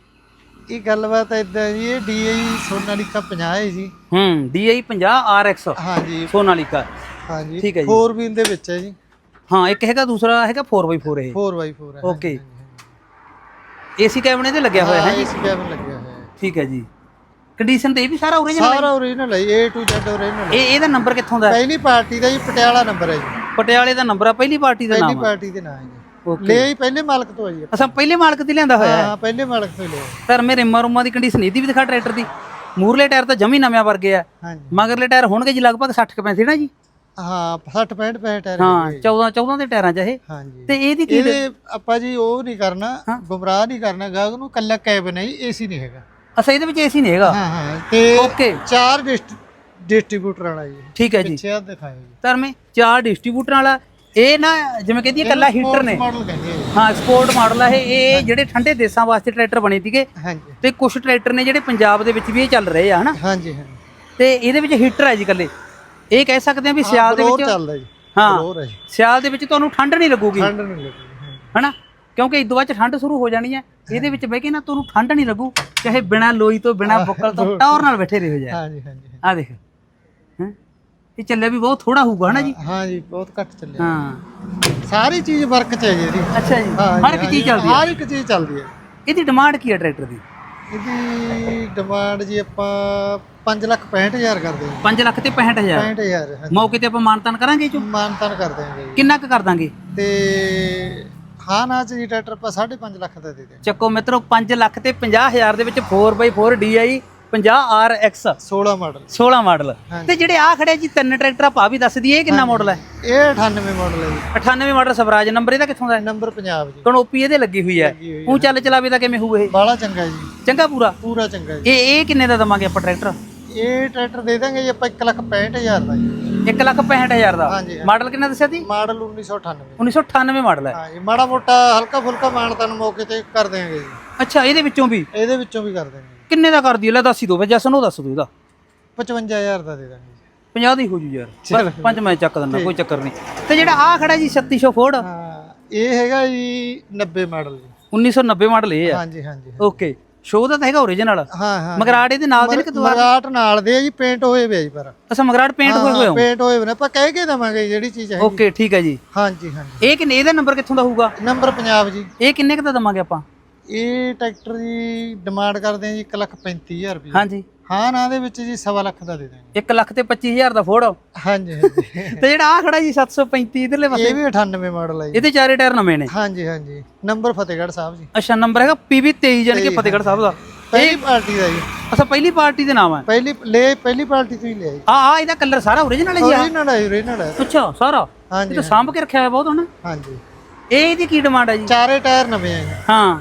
ਇਹ ਗੱਲਬਾਤ ਇਦਾਂ ਜੀ ਇਹ DI ਸੋਨਾਲੀਕਾ 50 ਹੈ ਜੀ। ਹੂੰ DI 50 RX ਹਾਂਜੀ। ਸੋਨਾਲੀਕਾ। ਹਾਂਜੀ ਠੀਕ ਹੈ ਜੀ। 4 ਵੀਲ ਦੇ ਵਿੱਚ ਹੈ ਜੀ। ਹਾਂ ਇੱਕ ਹੈਗਾ ਦੂਸਰਾ ਹੈਗਾ 4x4 ਇਹ। 4x4 ਹੈ। ਓਕੇ। ਏਸੀ ਕੈਬਨ ਇਹਦੇ ਲੱਗਿਆ ਹੋਇਆ ਹੈ? ਹਾਂ ਇਸ ਕੈਬਨ ਲੱਗਿਆ ਹੋਇਆ ਹੈ। ਠੀਕ ਹੈ ਜੀ। ਕੰਡੀਸ਼ਨ ਤੇ ਇਹ ਵੀ ਸਾਰਾ ਓਰੀਜਨਲ ਸਾਰਾ ਓਰੀਜਨਲ ਹੈ A to Z ਓਰੀਜਨਲ ਇਹ ਇਹਦਾ ਨੰਬਰ ਕਿੱਥੋਂ ਦਾ ਹੈ? ਪਹਿਲੀ ਪਾਰਟੀ ਦਾ ਜੀ ਪਟਿਆਲਾ ਨੰਬਰ ਹੈ ਜੀ। ਪਟਿਆਲੇ ਦਾ ਨੰਬਰ ਆ ਪਹਿਲੀ ਪਾਰਟੀ ਦਾ ਪਹਿਲੀ ਨਾਮ ਪਾਰਟੀ ਦੇ ਨਾਂ ਹੈ ਜੀ। ਓਕੇ ਲੈ ਹੀ ਪਹਿਲੇ ਮਾਲਕ ਤੋਂ ਹੈ ਜੀ। ਅਸਾਂ ਪਹਿਲੇ ਮਾਲਕ ਦੀ ਲਿਆਂਦਾ ਹੋਇਆ ਹੈ? ਹਾਂ ਪਹਿਲੇ ਮਾਲਕ ਤੋਂ ਲਿਆ। ਸਰ ਮੇਰੇ ਰਿਮਾਂ ਰੁਮਾਂ ਦੀ ਕੰਡੀਸ਼ਨ ਇਹਦੀ ਵੀ ਦਿਖਾ ਟਰੈਕਟਰ ਦੀ। ਮੂਰਲੇ ਟਾਇਰ ਤਾਂ ਜਮੀ ਨਵੇਂ ਵਰਗੇ ਆ। ਹਾਂਜੀ। ਮਗਰਲੇ ਟਾਇਰ ਹੋਣਗੇ ਜੀ ਲਗਭਗ 60 ਕੁ ਪੈਂਤੀ ਨਾ ਜੀ? ਹਾਂ 60 65 ਪੈਸੇ ਟਾਇਰ ਹਾਂ 14 14 ਦੇ ਟਾਇਰਾਂ 'ਚ ਇਹ। ਹਾਂਜੀ। ਤੇ ਇਹਦੀ ਕੀ ਇਹਦੇ ਆਪਾਂ ਜੀ ਉਹ ਨਹੀਂ ਕਰਨਾ ਗੁੰਮਰਾਹ ਨਹੀਂ ਕਰਨਾ ਗਾਹਕ ਨੂੰ ਕੱਲਾ ਕੈਬਨ ਹੈ ਏਸੀ ਨਹੀਂ ਹੈਗਾ। ਅਸਾਂ ਇਹਦੇ ਵਿੱਚ ਏਸੀ ਨਹੀਂ ਹੈਗਾ? ਹਾਂ ਹਾਂ ਤੇ ਚਾਰ ਡਿਸਟ੍ਰੀਬਿਊਟਰ ਵਾਲਾ ਜੀ। ਠੀਕ ਹੈ ਜੀ। ਪਿੱਛੇ ਆ ਦਿਖਾਇਓ ਜੀ। ਸਰ ਮੈਂ ਚਾਰ ਡਿਸਟ੍ਰੀਬਿਊਟਰ ਵਾਲਾ। ਇਹ ਨਾ ਜਿਵੇਂ ਕਹਿੰਦੀ ਕੱਲਾ ਹੀਟਰ ਨੇ। ਮਾਡਲ ਕਹਿੰਦੇ ਆ ਜੀ। ਹਾਂ ਐਕਸਪੋਰਟ ਮਾਡਲ ਆ ਇਹ। ਇਹ ਜਿਹੜੇ ਠੰਡੇ ਦੇਸ਼ਾਂ ਵਾਸਤੇ ਟਰੈਕਟਰ ਬਣੇ ਸੀਗੇ ਹਾਂਜੀ। ਤੇ ਕੁਝ ਟਰੈਕਟਰ ਨੇ ਜਿਹੜੇ ਪੰਜਾਬ ਦੇ ਵਿੱਚ ਵੀ ਇਹ ਚੱਲ ਰਹੇ ਆ ਹਨਾ? ਹਾਂਜੀ ਹਾਂਜੀ। ਤੇ ਇਹਦੇ ਵਿੱਚ ਹੀਟਰ ਹੈ ਜੀ ਕੱਲੇ ਇਹ ਕਹਿ ਸਕਦੇ ਆ ਵੀ ਸਿਆਲ ਦੇ ਵਿੱਚ ਚੱਲਦਾ ਜੀ। ਹਾਂ ਬਲੋਰ ਹੈ ਜੀ। ਸਿਆਲ ਦੇ ਵਿੱਚ ਤੁਹਾਨੂੰ ਠੰਡ ਨਹੀਂ ਲੱਗੂਗੀ। ਠੰਡ ਨਹੀਂ ਲੱਗਦੀ। ਹਨਾ? ਕਿਉਂਕਿ ਇਦੋਂ ਬਾਅਦ ਚ ਠੰਡ ਸ਼ੁਰੂ ਹੋ ਜਾਣੀ ਹੈ। ਇਹਦੇ ਵਿੱਚ ਬਹਿ ਕੇ ਨਾ ਤੁਹਾਨੂੰ ਠੰਡ ਨਹੀਂ ਲੱਗੂ ਚਾਹੇ ਬਿਨਾ ਲੋਈ ਤੋਂ ਬਿਨਾ ਬੁੱਕਲ ਤੋਂ ਟੌਰ ਨਾਲ ਬੈਠੇ ਰਹੋ ਜਾ ਹਾਂਜੀ ਹਾਂਜੀ ਆ ਦੇਖ। ਹੈਂ? ਇਹ ਚੱਲਿਆ ਵੀ ਬਹੁਤ ਥੋੜਾ ਹੋਊਗਾ ਹਨਾ ਜੀ? ਹਾਂ ਜੀ ਬਹੁਤ ਘੱਟ ਚੱਲਿਆ। ਹਾਂ। ਸਾਰੀ ਚੀਜ਼ ਵਰਕ ਚ ਹੈ ਜੀ। ਇਹਦੀ ਅੱਛਾ ਜੀ। ਹਾਂ ਹਰ ਇੱਕ ਚੀਜ਼ ਚੱਲਦੀ ਹੈ ਹਰ ਇੱਕ ਚੀਜ਼ ਚੱਲਦੀ ਹੈ ਇਹਦੀ ਡਿਮਾਂਡ ਕੀ ਹੈ ਟਰੈਕਟਰ ਦੀ? ਇਹਦੀ ਡਿਮਾਂਡ ਜੀ ਆਪਾਂ 5 ਲੱਖ 65000 ਕਰਦੇ ਹਾਂ 5 ਲੱਖ ਤੇ 65000 65000 ਹਾਂਜੀ। ਮੌਕੇ ਤੇ ਆਪਾਂ ਮਾਨਤਾਨ ਕਰਾਂਗੇ ਜੋ ਮਾਨਤਾਨ ਕਰ ਦਿਆਂਗੇ ਜੀ। ਕਿੰਨਾ ਕੁ ਕਰ ਦਾਂਗੇ? ਤੇ ਹਾਂ ਨਾ ਜੀ ਟਰੈਕਟਰ ਆਪਾਂ 5.5 ਲੱਖ ਦਾ ਦੇ ਦੇ ਚੱਕੋ ਮਿੱਤਰੋ 5 ਲੱਖ ਤੇ 50000 ਦੇ ਵਿੱਚ 4x4 DI 50 RX 16 model 16 model. ਤੇ ਜਿਹੜੇ ਆ ਖੜੇ ਜੀ ਤਿੰਨ ਟਰੈਕਟਰ ਆਪਾਂ ਵੀ ਦੱਸ ਦਈਏ ਕਿੰਨਾ ਮਾਡਲ ਹੈ? ਇਹ 98 ਮਾਡਲ ਹੈ ਜੀ। 98 ਮਾਡਲ ਸਵਰਾਜ ਨੰਬਰ ਇਹਦਾ ਕਿੱਥੋਂ ਦਾ ਹੈ? ਨੰਬਰ ਪੰਜਾਬ ਜੀ। ਕਨੋਪੀ ਇਹਦੇ ਲੱਗੀ ਹੋਈ ਹੈ। ਉਹ ਚੱਲ ਚਲਾਵੇ ਤਾਂ ਕਿਵੇਂ ਹੋਊ ਇਹ? ਬਾਲਾ ਚੰਗਾ ਜੀ। ਚੰਗਾ ਪੂਰਾ? ਪੂਰਾ ਚੰਗਾ ਜੀ। ਇਹ ਇਹ ਕਿੰਨੇ ਦਾ ਦਵਾਂਗੇ ਆਪਾਂ ਟਰੈਕਟਰ ਇਹ ਟਰੈਕਟਰ ਦੇ ਦਾਂਗੇ ਜੀ ਆਪਾਂ 1 ਲੱਖ 65000 ਦਾ ਜੀ। 1 ਲੱਖ 65000 ਦਾ? ਹਾਂਜੀ, ਹਾਂਜੀ। ਮਾਡਲ ਕਿੰਨਾ ਦੱਸਿਆ ਸੀ? ਮਾਡਲ 1998 1998 ਮਾਡਲ ਹੈ। ਹਾਂ ਜੀ ਮਾੜਾ ਮੋਟਾ ਹਲਕਾ ਫੁਲਕਾ ਮਾਨਤਾਨ ਮੌਕੇ ਤੇ ਕਰ ਦਿਆਂਗੇ ਜੀ। ਅੱਛਾ ਇਹਦੇ ਵਿੱਚੋਂ ਵੀ? ਇਹਦੇ ਵਿੱਚੋਂ ਵੀ ਕਰ ਦਿਆਂਗੇ। ਕਿੰਨੇ ਦਾ ਕਰ ਦਈਏ ਲੈ ਦੱਸ ਹੀ ਦੋ ਫਿਰ ਜਸਨ ਉਹ ਦੱਸ ਦੋ ਇਹਦਾ। 55000 ਦਾ ਦੇ ਦਾਂਗੇ ਜੀ। 50 ਦੀ ਹੋ ਜੂ ਯਾਰ। ਬਸ ਪੰਜ ਮੈਂ ਚੱਕ ਦਿੰਦਾ ਕੋਈ ਚੱਕਰ ਨਹੀਂ। ਤੇ ਜਿਹੜਾ ਆ ਖੜਾ ਜੀ 3600 ਫੋਰਡ? ਹਾਂ ਇਹ ਹੈਗਾ ਜੀ 90 ਮਾਡਲ ਜੀ। 1990 ਮਾਡਲ ਇਹ ਹੈ। ਹਾਂਜੀ ਹਾਂਜੀ। ਓਕੇ। ਸ਼ੋਅ ਦਾ ਤਾਂ ਹੈਗਾ ਓਰੀਜਨਲ ਹਾਂ ਹਾਂ ਮਗਰਾੜ ਇਹਦੇ ਨਾਲ ਦੇ ਨੇ ਕਿ ਦੁਆਰਾ ਮਰਗਾਟ ਨਾਲ ਦੇ ਆ ਜੀ ਪੇਂਟ ਹੋਏ ਵੇ ਆ ਜੀ ਪਰ। ਅੱਛਾ ਮਗਰਾੜ ਪੇਂਟ ਹੋਏ ਹੋਏ ਹੋ ਪੇਂਟ ਹੋਏ ਵੇ ਨੇ। ਆਪਾਂ ਕਹਿ ਕੇ ਦਵਾਂਗੇ ਜਿਹੜੀ ਚੀਜ਼ ਹੈ ਓਕੇ ਠੀਕ ਹੈ ਜੀ। ਹਾਂਜੀ ਹਾਂਜੀ। ਇਹ ਕਿੰਨੇ ਇਹਦਾ ਨੰਬਰ ਕਿੱਥੋਂ ਦਾ ਹੋਊਗਾ? ਨੰਬਰ ਪੰਜਾਬ ਜੀ। ਇਹ ਕਿੰਨੇ ਕੁ ਦਾ ਦਵਾਂਗੇ ਆਪਾਂ? ਇਹ ਟਰੈਕਟਰ ਦੀ ਡਿਮਾਂਡ ਕਰਦੇ ਆ ਜੀ 1 ਲੱਖ 35000 ਰੁਪਏ ਹਾਂਜੀ। ਹਾਂ ਨਾ ਦੇ ਵਿੱਚ ਜੀ ਸਵਾ ਲੱਖ ਦਾ ਦੇ ਦਾਂਗੇ 1 ਲੱਖ ਤੇ 25000 ਦਾ ਫੋੜ ਹਾਂਜੀ ਹਾਂਜੀ। ਤੇ ਜਿਹੜਾ ਆ ਖੜਾ ਜੀ 735 ਇਧਰਲੇ ਪਾਸੇ। ਇਹ ਵੀ 98 ਮਾਡਲ ਹੈ ਜੀ। ਇਹਦੇ ਚਾਰੇ ਟਾਇਰ ਨਵੇਂ ਨੇ। ਹਾਂਜੀ ਹਾਂਜੀ। ਨੰਬਰ ਫਤਿਹਗੜ੍ਹ ਸਾਹਿਬ ਜੀ। ਅੱਛਾ ਨੰਬਰ ਹੈਗਾ PB 23 ਜਾਨੀ ਕਿ ਫਤਿਹਗੜ੍ਹ ਸਾਹਿਬ ਦਾ। ਪਹਿਲੀ ਪਾਰਟੀ ਦਾ ਜੀ। ਅੱਛਾ ਪਹਿਲੀ ਪਾਰਟੀ ਦੇ ਨਾਮ ਹੈ ਪਹਿਲੀ ਲੈ ਪਹਿਲੀ ਪਾਰਟੀ ਤੋਂ ਹੀ ਲਿਆ ਜੀ। ਆ ਆ ਇਹਦਾ ਕਲਰ ਸਾਰਾ ਓਰੀਜਨਲ ਹੈ ਜੀ? ਓਰੀਜਨਲ ਹੈ ਓਰੀਜਨਲ ਹੈ ਅੱਛਾ ਸਾਰਾ? ਇਹ ਹਾਂਜੀ ਤਾਂ ਸਾਂਭ ਕੇ ਰੱਖਿਆ ਹੋਇਆ ਬਹੁਤ ਹਨਾ। ਹਾਂਜੀ। ਇਹ ਇਹਦੀ ਕੀ ਡਿਮਾਂਡ ਹੈ ਜੀ? ਚਾਰੇ ਟਾਇਰ ਨਵੇਂ ਆ ਹਾਂ।